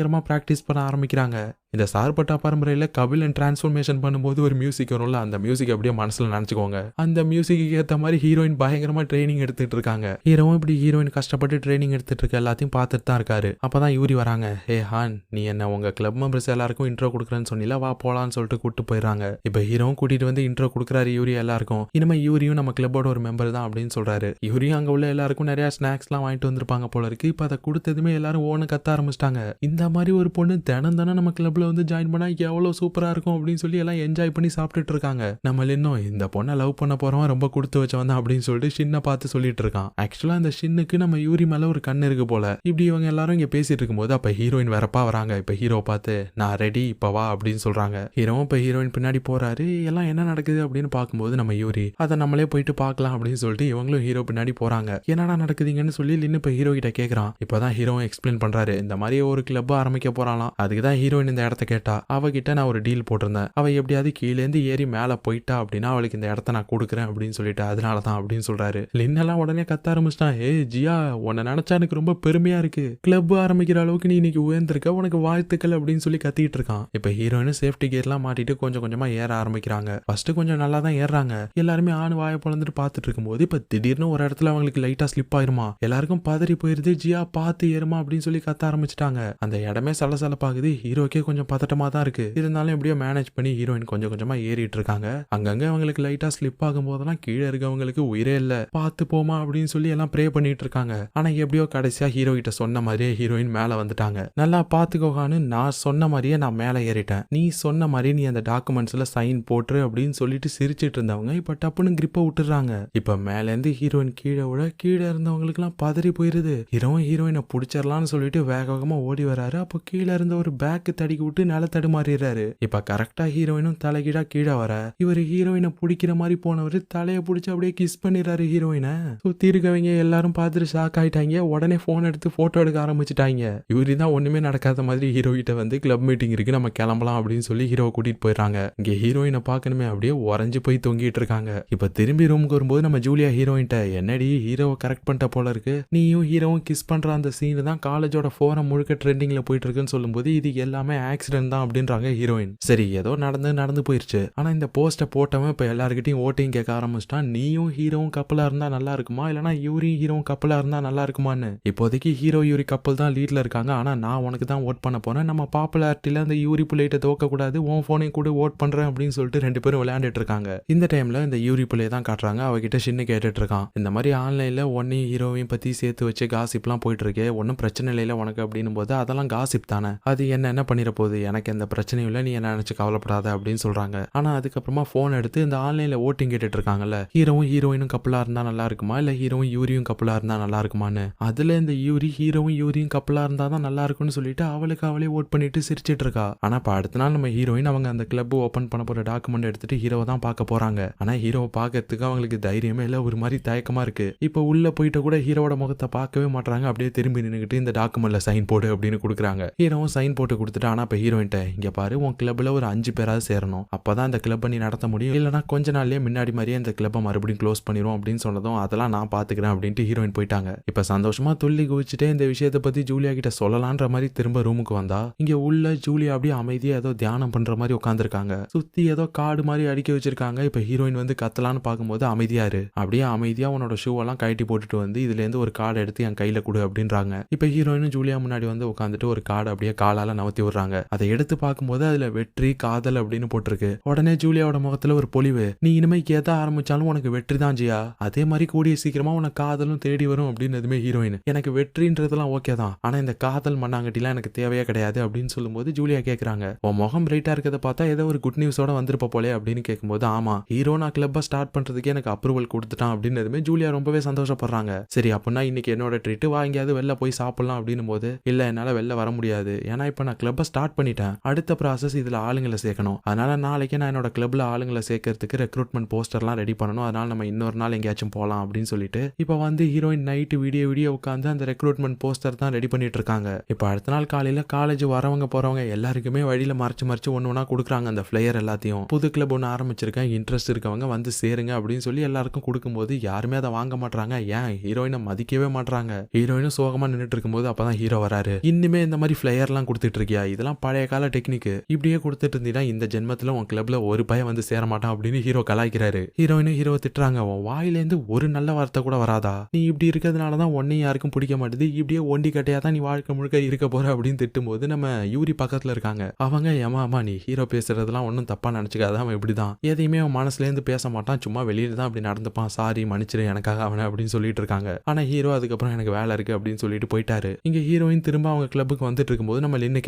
பயங்கரமாக ப்ராக்டிஸ் பண்ண ஆரம்பிக்கிறாங்க. இந்த சார்பட்டா பரம்பரையில கபிலன் டிரான்ஸ்ஃபர்மேஷன் பண்ணும்போது ஒரு மியூசிக் வரும்ல அந்த மியூசிக் அப்படியே மனசுல நினைச்சுக்கோங்க. அந்த மியூசிக்கு ஏத்த மாதிரி ஹீரோயின் பயங்கரமா ட்ரைனிங் எடுத்துட்டு இருக்காங்க. ஹீரோவும் இப்படி ஹீரோயின் கஷ்டப்பட்டு ட்ரைனிங் எடுத்துட்டு இருக்க எல்லாத்தையும் பார்த்துட்டு தான் இருக்காரு. அப்பதான் யூரி வராங்க. ஹே ஹான் நீ என்ன உங்க கிளப் மெம்பர்ஸ் எல்லாருக்கும் இன்ட்ரோ கொடுக்குறேன்னு சொன்னில வா போலான்னு சொல்லிட்டு கூட்டு போயிடுறாங்க. இப்ப ஹீரோவும் கூட்டிட்டு வந்து இன்ட்ரோ கொடுக்குறாரு யூரி எல்லாருக்கும். இனிமே யூரியும் நம்ம கிளப்போட ஒரு மெம்பர் தான் அப்படின்னு சொல்றாரு. யூரியும் அங்க உள்ள எல்லாருக்கும் நிறைய ஸ்நாக்ஸ்லாம் வாங்கிட்டு வந்திருப்பாங்க போல இருக்கு. இப்ப அதை கொடுத்ததுமே எல்லாரும் ஓன கத்த ஆரம்பிச்சிட்டாங்க. இந்த மாதிரி ஒரு பொண்ணு தினம் தினம் நம்ம கிளப்ல வந்து ஜாயின் பண்ணா எவ்வளவு சூப்பரா இருக்கும் அப்படின்னு சொல்லி எல்லாம் என்ஜாய் பண்ணி சாப்பிட்டுட்டு இருக்காங்க. நம்ம இன்னும் இந்த பொண்ணை லவ் பண்ண போறவன் ரொம்ப கொடுத்து வச்சவன் வந்தா அப்படின்னு சொல்லிட்டு ஷின்னை பார்த்து சொல்லிட்டு இருக்கான். ஆக்சுவலா அந்த ஷின்னுக்கு நம்ம யூரி மேல ஒரு கண் இருக்கு போல. இப்படி இவங்க எல்லாரும் இங்க பேசிட்டு இருக்கும்போது அப்ப ஹீரோயின் வரப்பா வராங்க. இப்ப ஹீரோ பார்த்து நான் ரெடி இப்ப வா அப்படின்னு சொல்றாங்க. ஹீரோவும் இப்ப ஹீரோயின் பின்னாடி போறாரு. எல்லாம் என்ன நடக்குது அப்படின்னு பார்க்கும்போது நம்ம யூரி அதை நம்மளே போயிட்டு பார்க்கலாம் அப்படின்னு சொல்லிட்டு இவங்களும் ஹீரோ பின்னாடி போறாங்க. என்னடா நடக்குதுங்கன்னு சொல்லி இன்னும் இப்ப ஹீரோ கிட்ட கேக்குறான். இப்பதான் ஹீரோவும் எக்ஸ்பிளைன் பண்றாரு. இந்த மாதிரி ஒரு கிளப் ஆரம்பிக்க போறாளாம். அதுக்கு தான் ஹீரோயின் இந்த இடத்த கேட்டா அவகிட்ட நான் ஒரு டீல் போட்டிருந்தேன். அவ எப்படியாவது கீழேந்து ஏறி மேல போயிட்டா அப்படின்னா அவளுக்கு இந்த இடத்த நான் கொடுக்குறேன் அப்படின்னு சொல்லிட்டு அதனால தான் அப்படின்னு சொல்றாரு. லின்னெல்லாம் உடனே கத்த ஆரம்பிச்சிட்டான். ஏ ஜியா உன்னை நினைச்சா எனக்கு ரொம்ப பெருமையா இருக்கு. கிளப் ஆரம்பிக்கிற அளவுக்கு நீ இன்னைக்கு உயர்ந்திருக்க உனக்கு வாழ்த்துக்கள் அப்படின்னு சொல்லி கத்திட்டு இருக்கான். இப்ப ஹீரோயின் சேஃப்டி கியர்லாம் மாட்டிட்டு கொஞ்சம் கொஞ்சமா ஏற ஆரம்பிக்கிறாங்க. ஃபர்ஸ்ட் கொஞ்சம் நல்லா தான் ஏறுறாங்க. எல்லாருமே ஆண் வாய பொழந்துட்டு பார்த்துட்டு இருக்கும்போது இப்ப திடீர்னு ஒரு இடத்துல அவங்களுக்கு லைட்டா ஸ்லிப் ஆயிருமா? எல்லாருக்கும் பதறி போயிருது. ஜியா பார்த்து ஏறுமா அப்படின்னு சொல்லி கத்த ஆரம்பிச்சிட்டாங்க. அந்த இடமே சலசலப்பாகுது. ஹீரோக்கே கொஞ்சம் பதட்டமா தான் இருக்கு. இருந்தாலும் எப்படியோ மேனேஜ் பண்ணி ஹீரோயின் கொஞ்சம் கொஞ்சமா ஏறிட்டு இருக்காங்க. அங்கங்க அவங்களுக்கு லைட்டா ஸ்லிப் ஆகும் போதெல்லாம் கீழே இருக்கவங்களுக்கு உயிரே இல்ல. பார்த்து போமா அப்படின்னு சொல்லி எல்லாம் ப்ரே பண்ணிட்டு இருக்காங்க. ஆனா எப்படியோ கடைசியா ஹீரோ கிட்ட சொன்ன மாதிரியே ஹீரோயின் மேல வந்துட்டாங்க. நல்லா பாத்துக்கோகான்னு நான் சொன்ன மாதிரியே நான் மேல ஏறிட்டேன். நீ சொன்ன மாதிரி நீ அந்த டாக்குமெண்ட்ஸ்ல சைன் போட்டுரு அப்படின்னு சொல்லிட்டு சிரிச்சிட்டு இருந்தவங்க இப்ப டப்புன்னு கிரிப்ப விட்டுறாங்க இப்ப மேல இருந்து ஹீரோயின் கீழே விட கீழே இருந்தவங்களுக்கு எல்லாம் பதறி போயிருது. ஹீரோவும் ஹீரோயினை பிடிச்சிடலாம்னு சொல்லிட்டு வேக வேகமா ஓடி வராரு. அப்போ கீழே இருந்த ஒரு பேக் தடிக்கு விட்டு நில தடுமாறிடுறாரு இப்ப கரெக்டா ஹீரோயினும் தலைகீழா கீழே வர இவர் ஹீரோயினை பிடிக்கிற மாதிரி போனவர் தலையை பிடிச்சி அப்படியே கிஸ் பண்ணிடுறாரு ஹீரோயினை சுத்தி இருக்கவங்க எல்லாரும் பார்த்துட்டு ஷாக் ஆயிட்டாங்க. உடனே போன் எடுத்து போட்டோ எடுக்க ஆரம்பிச்சிட்டாங்க. இவரு தான் ஒண்ணுமே நடக்காத மாதிரி ஹீரோ கிட்ட வந்து கிளப் மீட்டிங் இருக்கு. நம்ம கிளம்பலாம் அப்படின்னு சொல்லி ஹீரோவை கூட்டிட்டு போயிடுறாங்க. இங்க ஹீரோயினை பார்க்கணுமே அப்படியே உறைஞ்சு போய் தொங்கிட்டு இருக்காங்க. இப்ப திரும்பி ரூமுக்கு வரும்போது நம்ம ஜூலியா ஹீரோயின்ட்ட என்னடி ஹீரோவை கரெக்ட் பண்ணிட்ட போல இருக்கு. நீயும் ஹீரோவும் கிஸ் பண்ற அந்த சீன் தான் காலேஜோட ஃபோரம் முழுக்க ட்ரெண்டிங்ல போயிட்டு இருக்குன்னு சொல்லும்போது இது எல்லாமே ஆக்சிடென்ட் தான் அப்படின்றாங்க ஹீரோயின் சரி ஏதோ நடந்து நடந்து போயிருச்சு. ஆனா இந்த போஸ்ட்டை போட்டவன் இப்ப எல்லாருக்கிட்டையும் ஓட்டிங் கேட்க ஆரம்பிச்சிட்டான். நீயும் ஹீரோவும் கப்பலா இருந்தா நல்லா இருக்குமா? இல்லனா யூரியும் ஹீரோவும் கப்பலா இருந்தா நல்லா இருக்குமான்னு? இப்போதைக்கு ஹீரோ யூரி கப்பல் தான் லீட்ல இருக்காங்க. ஆனா நான் உனக்கு தான் ஓட் பண்ண போறேன். நம்ம பாப்புலாரிட்டியில அந்த யூரி புள்ளையிட்ட தோக்க கூடாது உன் போனையும் கூட ஓட் பண்றேன் அப்படின்னு சொல்லிட்டு ரெண்டு பேரும் விளையாண்டுட்டு இருக்காங்க. இந்த டைம்ல இந்த யூரி புள்ளைய தான் காட்டுறாங்க. அவகிட்ட சின்ன கேட்டுட்டு இருக்கான். இந்த மாதிரி ஆன்லைன்ல ஒன்னையும் ஹீரோவையும் பத்தி சேர்த்து வச்சு காசிப்லாம் போயிட்டு இருக்கே. ஒன்றும் பிரச்சனை இல்லை உனக்கு அப்படின்னும் போது அதெல்லாம் காசிப் தானே. அது என்ன என்ன பண்ணிட போகுது? எனக்கு எந்த பிரச்சனையும் இல்லை நீ என்ன நினச்சி கவலைப்படாத அப்படின்னு சொல்கிறாங்க ஆனால் அதுக்கப்புறமா ஃபோன் எடுத்து இந்த ஆன்லைனில் ஓட்டிங் கேட்டுட்டு இருக்காங்கல்ல ஹீரோவும் ஹீரோயினும் கப்பலாக இருந்தால் நல்லா இருக்குமா? இல்லை ஹீரோவும் யூரியும் கப்பலாக இருந்தால் நல்லா இருக்குமான்னு? அதில் இந்த யூரி ஹீரோவும் யூரியும் கப்பலாக இருந்தா தான் நல்லா இருக்கும்னு சொல்லிட்டு அவளுக்கு அவளே ஓட் பண்ணிட்டு சிரிச்சிட்டு இருக்கா. ஆனால் இப்போ அடுத்த நாள் நம்ம ஹீரோயின் அவங்க அந்த கிளப் ஓப்பன் பண்ண போகிற டாக்குமெண்ட் எடுத்துட்டு ஹீரோவை தான் பார்க்க போறாங்க. ஆனால் ஹீரோவை பார்க்கறதுக்கு அவங்களுக்கு தைரியமே இல்லை ஒரு மாதிரி தயக்கமாக இருக்கு. இப்போ உள்ளே போயிட்டு கூட ஹீரோவோட முகத்தை பார்க்கவே மாட்டாங்க அப்படியே திரும்பி நின்னுக்கிட்டு இந்த டாக்குமெண்ட்டில் சைன் போடு அப்படின்னு கொடுக்குறாங்க. ஹீரோவும் சைன் போட்டு கொடுத்துட்டு ஆனால் இப்போ ஹீரோயின்ட்ட இங்கே பாரு உன் கிளப்பில் ஒரு அஞ்சு பேராவது சேரணும். அப்பதான் அந்த கிளப்பை நீ நடத்த முடியும். இல்லைன்னா கொஞ்ச நாள்லேயே முன்னாடி மாதிரியே அந்த கிளப்பை மறுபடியும் க்ளோஸ் பண்ணிடும் அப்படின்னு சொன்னதும் அதெல்லாம் நான் பார்த்துக்கிறேன் அப்படின்ட்டு ஹீரோயின் போயிட்டாங்க. இப்போ சந்தோஷமாக துள்ளி குவிச்சுட்டே இந்த விஷயத்தை பற்றி ஜூலியா கிட்ட சொல்லலான்ற மாதிரி திரும்ப ரூமுக்கு வந்தா இங்கே உள்ள ஜூலியா அப்படியே அமைதியாக ஏதோ தியானம் பண்ணுற மாதிரி உட்காந்துருக்காங்க சுற்றி ஏதோ காடு மாதிரி அடிக்க வச்சிருக்காங்க. இப்போ ஹீரோயின் வந்து கத்தலான்னு பார்க்கும்போது அமைதியா இரு. அப்படியே அமைதியாக உன்னோட ஷூவெல்லாம் கட்டி கழட்டி போட்டுட்டு வந்து இதுலேருந்து ஒரு கார்டு எடுத்து என் கையில் கொடு அப்படின்றாங்க. இப்போ ஹீரோயினும் ஜூலியா முன்னாடி வந்து உட்காந்துட்டு ஒரு கார்டு அப்படியே காலால் நவத்தி விடுறாங்க. அதை எடுத்து பார்க்கும்போது அதுல வெற்றி காதல் அப்படின்னு போட்டிருக்கு. உடனே ஜூலியாவோட முகத்துல ஒரு பொலிவு. நீ இனிமே எதை ஆரம்பிச்சாலும் உனக்கு வெற்றி தான் ஜியா. அதே மாதிரி கூடிய சீக்கிரமா உனக்கு காதலும் தேடி வரும் அப்படின்னு எதுவுமே ஹீரோயின் எனக்கு வெற்றின்றதுலாம் ஓகே தான். ஆனா இந்த காதல் மண்ணாங்கட்டிலாம் எனக்கு தேவையே கிடையாது அப்படின்னு சொல்லும்போது ஜூலியா கேக்குறாங்க. உன் முகம் பிரைட்டா இருக்கிறத பார்த்தா ஏதோ ஒரு குட் நியூஸோட வந்திருப்ப போலே அப்படின்னு கேட்கும்போது ஆமா ஹீரோ நான் கிளப்பை ஸ்டார்ட் பண்றதுக்கே எனக்கு அப்ரூவல் கொடுத்துட்டான் அப்படின்னு எதுவுமே ஜூலியா ரொம்பவே சந்தோஷப்படுறாங்க. சரி அப்படின்னா இன்னைக்கு என்னோட ட்ரீட் வா எங்கேயாவது வெளில போய் சாப்பிடலாம் அப்படின்னும் போது இல்ல என்னால வெளில வர முடியாது. ஏன்னா இப்ப நான் கிளப்பை ஸ்டார்ட் பண்ணிட்டேன். அடுத்த ப்ராசஸ் இதில் ஆளுங்களை சேர்க்கணும். அதனால நாளைக்கு நான் என்னோட கிளப்ல ஆளுங்களை சேர்க்கறதுக்கு ரெக்ரூட்மெண்ட் போஸ்டர்லாம் ரெடி பண்ணணும். அதனால நம்ம இன்னொரு நாள் எங்கேயாச்சும் போகலாம் அப்படின்னு சொல்லிட்டு இப்போ வந்து ஹீரோயின் நைட்டு வீடியோ வீடியோ உட்காந்து அந்த ரெக்ரூட்மெண்ட் போஸ்டர் தான் ரெடி பண்ணிட்டு இருக்காங்க. இப்போ அடுத்த நாள் காலையில் காலேஜ் வரவங்க போறவங்க எல்லாருக்குமே வழியில் மறைச்சு மறைச்சு ஒன்று ஒன்றா கொடுக்குறாங்க அந்த ஃப்ளையர் எல்லாத்தையும். புது கிளப் ஒன்று ஆரம்பிச்சிருக்கேன். இன்ட்ரெஸ்ட் இருக்கவங்க வந்து சேருங்க அப்படின்னு சொல்லி எல்லாருக்கும் கொடுக்கும்போது யாருமே அதை வாங்க மாட்றாங்க. ஏன்? ஹீரோயினை மதிக்கவே மாட்றாங்க. ஹீரோயினும் சோகமாக நின்றுட்டு இருக்கும்போது அப்பதான் ஹீரோ வராரு. இன்னுமே இந்த மாதிரி ஃப்ளையர்லாம் கொடுத்துட்டு இருக்கியா? இதெல்லாம் பழைய கால டெக்னிக் இப்படியே கொடுத்துட்டு இருந்தீங்கன்னா இந்த ஜென்மத்துல உன் கிளப்ல ஒரு பையன் வந்து சேர மாட்டான் அப்படின்னு ஹீரோ கலாய்க்கிறாரு. ஹீரோயினும் ஹீரோ திட்டுறாங்க உன் வாயிலேருந்து ஒரு நல்ல வார்த்தை கூட வராதா? நீ இப்படி இருக்கிறதுனால தான் உன்னையும் யாருக்கும் பிடிக்க மாட்டேது. இப்படியே ஒண்டி கட்டையா தான் நீ வாழ்க்கை முழுக்க இருக்க போற அப்படின்னு திட்டும்போது நம்ம யூரி பக்கத்துல இருக்காங்க. அவங்க ஏமா அம்மா நீ ஹீரோ பேசுறதெல்லாம் ஒன்றும் தப்பா நினைச்சுக்காத. அவன் இப்படிதான் எதையுமே அவன் மனசுல இருந்து பேச மாட்டான். சும்மா வெளியில தான் அப்படி நடந்துப்பான். சாரி மன்னிச்சிரு. எனக்காக அவனை அப்படின்னு சொல்லிட்டு இருக்காங்க. ஆனா ஹீரோ அதுக்கப்புறம் எனக்கு வேலை இருக்கு அப்படின்னு சொல்லிட்டு போயிட்டாரு. இங்க ஹீரோயின் திரும்ப அவங்க கிளப்புக்கு வந்துட்டு இருக்கும்போது நம்ம லின்னு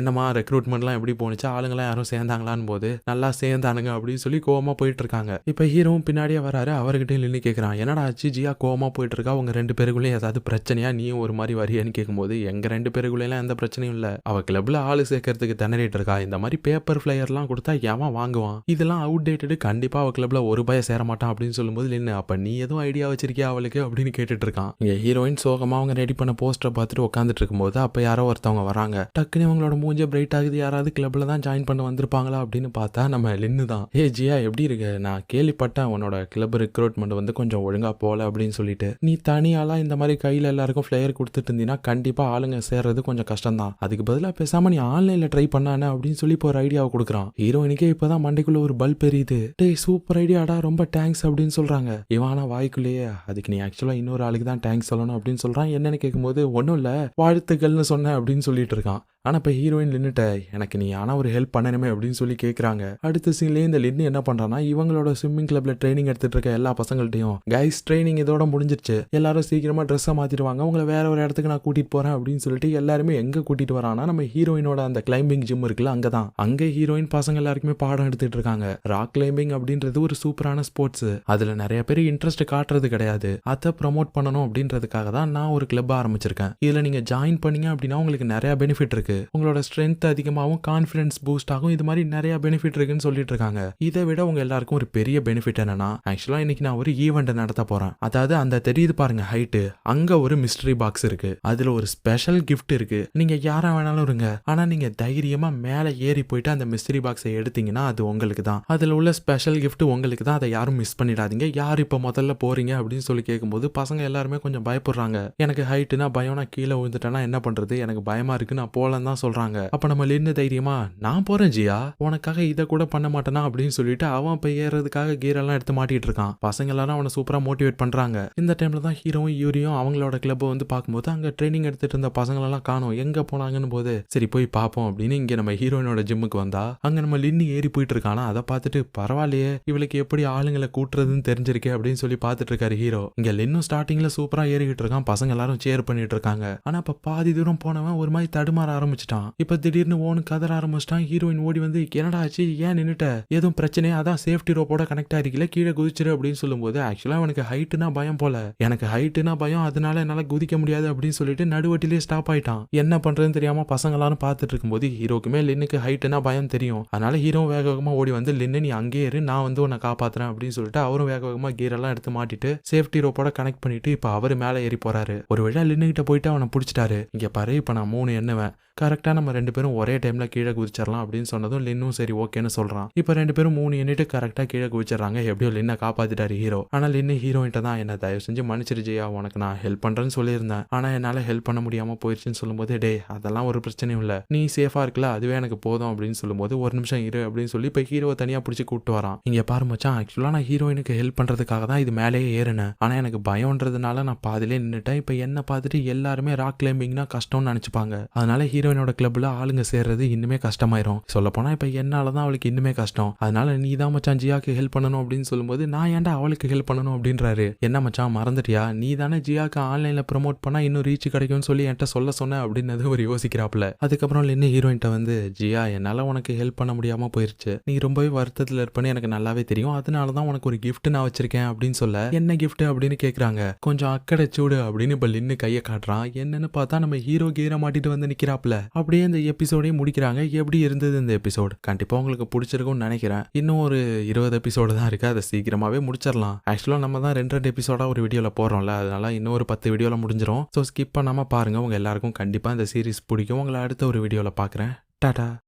என்ன என்னமா ரெக்ரூட்மெண்ட்லாம் எப்படி போனுச்சு ஆளுங்களாம் யாரும் சேர்ந்தாங்களான்னு போது நல்லா சேர்ந்தானுங்க அப்படின்னு சொல்லி கோவமாக போயிட்டு இருக்காங்க இப்போ ஹீரோவும் பின்னாடியே வராரு. அவர்கிட்டயும் நின்று கேட்குறான் என்னடா ஆச்சு? ஜியா கோவமாக போயிட்டு இருக்கா உங்க ரெண்டு பேருக்குள்ளேயும் ஏதாவது பிரச்சனையா? நீயும் ஒரு மாதிரி வரியான்னு கேட்கும்போது எங்க ரெண்டு பேருக்குள்ளேலாம் எந்த பிரச்சனையும் இல்லை. அவ கிளப்ல ஆளு சேர்க்கறதுக்கு திணறிட்டு இருக்கா? இந்த மாதிரி பேப்பர் ஃபிளையர்லாம் கொடுத்தா எவன் வாங்குவான்? இதெல்லாம் அவுட் டேட்டடு கண்டிப்பா அவ கிளப்ல ஒரு பய சேர மாட்டான் அப்படின்னு சொல்லும்போது நின்று அப்ப நீ எதுவும் ஐடியா வச்சிருக்கியா அவளுக்கு? அப்படின்னு கேட்டுட்டு இருக்கான் இங்க ஹீரோயின் சோகமா அவங்க ரெடி பண்ண போஸ்டரை பார்த்துட்டு உட்காந்துட்டு இருக்கும்போது அப்ப யாரோ ஒருத்தவங்க வராங்க. டக்குன்னு அவங்களோட மூஞ்ச பிரைட் ஆகுது. யாராவது கிளப்ல தான் ஜாயின் பண்ண வந்திருப்பாங்களா அப்படின்னு பார்த்தா நம்ம லின்னு தான். ஏ ஜியா எப்படி இருக்கு? நான் கேள்விப்பட்டேன். உன்னோட கிளப் ரெக்ரூட்மெண்ட் வந்து கொஞ்சம் ஒழுங்கா போல அப்படின்னு சொல்லிட்டு. நீ தனியாலாம் இந்த மாதிரி கையில எல்லாருக்கும் ஃபிளையர் கொடுத்துட்டு இருந்தீங்கன்னா கண்டிப்பா ஆளுங்க சேர்றது கொஞ்சம் கஷ்டம் தான். அதுக்கு பதிலாக பேசாம நீ ஆன்லைன்ல ட்ரை பண்ணானே அப்படின்னு சொல்லி இப்போ ஒரு ஐடியாவை கொடுக்குறான். ஹீரோயினுக்கே இப்பதான் மண்டைக்குள்ள ஒரு பல்ப் எரியுது டேய் சூப்பர் ஐடியாடா ரொம்ப தேங்க்ஸ் அப்படின்னு சொல்றாங்க. இவானா வாய்க்குள்ளேயே. அதுக்கு நீ ஆக்சுவலா இன்னொரு ஆளுக்கு தான் தேங்க்ஸ் சொல்லணும் அப்படின்னு சொல்றான். என்னன்னு கேட்கும்போது ஒன்றும் இல்லை. வாழ்த்துக்கள்னு சொன்னேன் அப்படின்னு சொல்லிட்டு இருக்கான். ஆனால் இப்போ ஹீரோயின் லின்னுட்ட எனக்கு நீ ஆனால் ஒரு ஹெல்ப் பண்ணணுமே அப்படின்னு சொல்லி கேட்குறாங்க அடுத்த சீன்லேயே இந்த லின்னு என்ன பண்ணுறான்னா இவங்களோட ஸ்விம்மிங் கிளப்ல ட்ரைனிங் எடுத்துட்டு இருக்க எல்லா பசங்கள்ட்டையும் கைஸ் ட்ரைனிங் இதோட முடிஞ்சிருச்சு. எல்லாரும் சீக்கிரமாக ட்ரெஸ்ஸை மாற்றிடுவாங்க உங்களை வேற ஒரு இடத்துக்கு நான் கூட்டிகிட்டு போகிறேன் அப்படின்னு சொல்லிட்டு எல்லாருமே எங்கே கூட்டிகிட்டு வரானா நம்ம ஹீரோயினோட அந்த கிளைம்பிங் ஜிம் இருக்குல்ல அங்கதான். அங்கே ஹீரோயின் பசங்க எல்லாருக்குமே பாடம் எடுத்துகிட்டு இருக்காங்க. ராக் கிளைம்பிங் அப்படின்றது ஒரு சூப்பரான ஸ்போர்ட்ஸ் அதில் நிறைய பேர் இன்ட்ரெஸ்ட் காட்டுறது கிடையாது. அதை ப்ரமோட் பண்ணணும் அப்படின்றதுக்காக தான் நான் ஒரு கிளப் ஆரம்பிச்சிருக்கேன். இதில் நீங்கள் ஜாயின் பண்ணீங்க அப்படின்னா உங்களுக்கு நிறையா பெனிஃபிட் இருக்கு. உங்களோட ஸ்ட்ரென்த் அதிகமாகவும் கான்ஃபிடன்ஸ் பூஸ்ட் ஆகும். இது மாதிரி நிறைய பெனிஃபிட் இருக்குன்னு சொல்லிட்டு இருக்காங்க. இதை விட உங்க எல்லாருக்கும் ஒரு பெரிய பெனிஃபிட் என்னன்னா ஆக்சுவலா இன்னைக்கு நான் ஒரு ஈவெண்ட் நடத்த போறேன். அதாவது அந்த தெரியுது பாருங்க ஹைட்டு அங்க ஒரு மிஸ்ட்ரி பாக்ஸ் இருக்கு. அதுல ஒரு ஸ்பெஷல் கிஃப்ட் இருக்கு. நீங்க யாரா வேணாலும் இருங்க. ஆனா நீங்க தைரியமா மேல ஏறி போயிட்டு அந்த மிஸ்ட்ரி பாக்ஸை எடுத்தீங்கன்னா அது உங்களுக்கு தான். அதுல உள்ள ஸ்பெஷல் கிஃப்ட் உங்களுக்கு தான். அதை யாரும் மிஸ் பண்ணிடாதீங்க. யார் இப்ப முதல்ல போறீங்க அப்படின்னு சொல்லி கேட்கும்போது பசங்க எல்லாருமே கொஞ்சம் பயப்படுறாங்க. எனக்கு ஹைட்டுனா பயம்னா கீழே விழுந்துட்டேன்னா என்ன பண்றது? எனக்கு பயமா இருக்கு நான் தான் சொல்றாங்க. அப்ப நம்ம லின்னு தைரியமா நான் போறேன் ஜியா. உனக்காக இதை கூட பண்ண மாட்டேனா? அப்படின்னு சொல்லிட்டு அவன் இப்ப ஏறதுக்காக கீரெல்லாம் எடுத்து மாட்டிட்டு இருக்கான். பசங்க எல்லாரும் அவனை சூப்பரா மோட்டிவேட் பண்றாங்க. இந்த டைம்ல தான் ஹீரோவும் யூரியும் அவங்களோட கிளப்பை வந்து பார்க்கும்போது அங்க ட்ரைனிங் எடுத்துட்டு இருந்த பசங்களெல்லாம் காணோம். எங்க போனாங்கன்னு போது சரி போய் பார்ப்போம் அப்படின்னு இங்க நம்ம ஹீரோயினோட ஜிம்முக்கு வந்தா அங்க நம்ம லின்னு ஏறி போயிட்டு இருக்கானா? அதை பார்த்துட்டு பரவாயில்லையே இவளுக்கு எப்படி ஆளுங்களை கூட்டுறதுன்னு தெரிஞ்சிருக்கே அப்படின்னு சொல்லி பார்த்துட்டு இருக்காரு ஹீரோ இங்க லின்னும் ஸ்டார்டிங்ல சூப்பரா ஏறிக்கிட்டு இருக்கான். பசங்க எல்லாரும் சேர் பண்ணிட்டு இருக்காங்க. ஆனா இப்ப பாதி தூரம் போனவன் ஒரு மாதிரி தடுமாற ஆரம்பிச்சிட்டான். இப்ப திடீர்னு ஓனு கதற ஆரம்பிச்சிட்டான். ஹீரோயின் ஓடி வந்து என்னடா ஆச்சு? ஏன் நின்னுட்ட? எதுவும் பிரச்சனை அதான் சேஃப்டி ரோப்போட கனெக்ட் ஆயிருக்கல? கீழே குதிச்சிரு அப்படின்னு சொல்லும்போது ஆக்சுவலா அவனுக்கு ஹைட்டுனா பயம் போல. எனக்கு ஹைட்டுனா பயம். அதனால என்னால குதிக்க முடியாது அப்படின்னு சொல்லிட்டு நடுவட்டிலே ஸ்டாப் ஆயிட்டான். என்ன பண்றதுன்னு தெரியாம பசங்களான்னு எல்லாரும் பார்த்துட்டு இருக்கும்போது ஹீரோக்குமே லின்னுக்கு ஹைட்டுனா பயம் தெரியும். அதனால ஹீரோ வேக வேகமா ஓடி வந்து லின்னு நீ அங்கேயே இரு. நான் வந்து உன்னை காப்பாத்துறேன் அப்படின்னு சொல்லிட்டு அவரும் வேக வேகமா கீர் எல்லாம் எடுத்து மாட்டிட்டு சேஃப்டி ரோப்போட கனெக்ட் பண்ணிட்டு இப்ப அவர் மேல ஏறி போறாரு. ஒரு வழியா லின்னு கிட்ட போயிட்டு அவனை பிடிச்சிட்டாரு. இங்க பாரு இப்ப நான் மூணு எண்ணுவேன். கரெக்டாக நம்ம ரெண்டு பேரும் ஒரே டைமில் கீழே குதிச்சிடலாம் அப்படின்னு சொன்னதும் லின்னும் சரி ஓகேன்னு சொல்கிறான் இப்போ ரெண்டு பேரும் மூணு எண்ணிட்டு கரெக்டாக கீழே குதிச்சிடறாங்க. எப்படியோ லின்னை காப்பாத்திட்டாரு ஹீரோ ஆனால் லின்னு ஹீரோயின்ட்ட தான் என்ன தயவு செஞ்சு மன்னிச்சிரு ஜெயா உனக்கு நான் ஹெல்ப் பண்ணுறேன்னு சொல்லியிருந்தேன். ஆனால் என்னால் ஹெல்ப் பண்ண முடியாமல் போயிடுச்சுன்னு சொல்லும்போது டே அதெல்லாம் ஒரு பிரச்சனையும் இல்லை. நீ சேஃபாக இருக்கல அதுவே எனக்கு போதும் அப்படின்னு சொல்லும்போது ஒரு நிமிஷம் இரு அப்படின்னு சொல்லி இப்போ ஹீரோவை தனியாக பிடிச்சி கூப்பிட்டு வரான். இங்கே பாரு மச்சான் ஆக்சுவலாக நான் ஹீரோயினுக்கு ஹெல்ப் பண்ணுறதுக்காக தான் இது மேலேயே ஏறினேன். ஆனால் எனக்கு பயம்ன்றதுனால நான் பாதிலே நின்றுட்டேன் இப்போ என்ன பார்த்துட்டு எல்லாருமே ராக் கிளைம்பிங்னா கஷ்டம்னு நினச்சிப்பாங்க. அதனால ஹீரோ ஹீரோயினோட கிளப்ல ஆளுங்க சேர்றது இன்னுமே கஷ்டமாயிரும். சொல்ல போனா இப்ப என்னால தான் அவளுக்கு இன்னுமே கஷ்டம். அதனால நீ தான் மச்சான் ஜியாக்கு ஹெல்ப் பண்ணணும் அப்படின்னு சொல்லும்போது நான் ஏன்டா அவளுக்கு ஹெல்ப் பண்ணணும் அப்படின்றாரு. என்ன மச்சான் மறந்துட்டியா? நீ தானே ஜியாக்கு ஆன்லைன்ல ப்ரமோட் பண்ணா இன்னும் ரீச் கிடைக்கும்னு சொல்லி என்கிட்ட சொல்ல சொன்ன அப்படின்னு ஒரு யோசிக்கிறாப்ல அதுக்கப்புறம் என்ன ஹீரோயின்ட்ட வந்து ஜியா என்னால உனக்கு ஹெல்ப் பண்ண முடியாம போயிருச்சு. நீ ரொம்பவே வருத்தத்துல இருப்பேன்னு எனக்கு நல்லாவே தெரியும். அதனால தான் உனக்கு ஒரு கிஃப்ட் நான் வச்சிருக்கேன் அப்படின்னு சொல்ல என்ன கிஃப்ட் அப்படின்னு கேக்குறாங்க. கொஞ்சம் அக்கடை சூடு அப்படின்னு இப்ப லின்னு கையை காட்டுறான். என்னன்னு பார்த்தா நம்ம ஹீரோ கீரை மாட்டிட்டு வந்து நிக்கிறாப்ல அப்படியே இந்த எபிசோடையும் முடிக்கிறாங்க. எப்படி இருந்தது இந்த எபிசோடு கண்டிப்பா உங்களுக்கு பிடிச்சிருக்கும்னு நினைக்கிறேன். இன்னும் ஒரு இருபது எபிசோடு தான் இருக்கு. அதை சீக்கிரமாவே முடிச்சிடலாம். ஆக்சுவலா நம்ம தான் ரெண்டு ரெண்டு எபிசோடா ஒரு வீடியோல போறோம்ல அதனால இன்னும் ஒரு பத்து வீடியோல முடிஞ்சிரும். ஸோ ஸ்கிப் பண்ணாம பாருங்க. உங்க எல்லாருக்கும் கண்டிப்பா இந்த சீரிஸ் பிடிக்கும். உங்களை அடுத்த ஒரு வீடியோல பாக்குறேன். டாடா.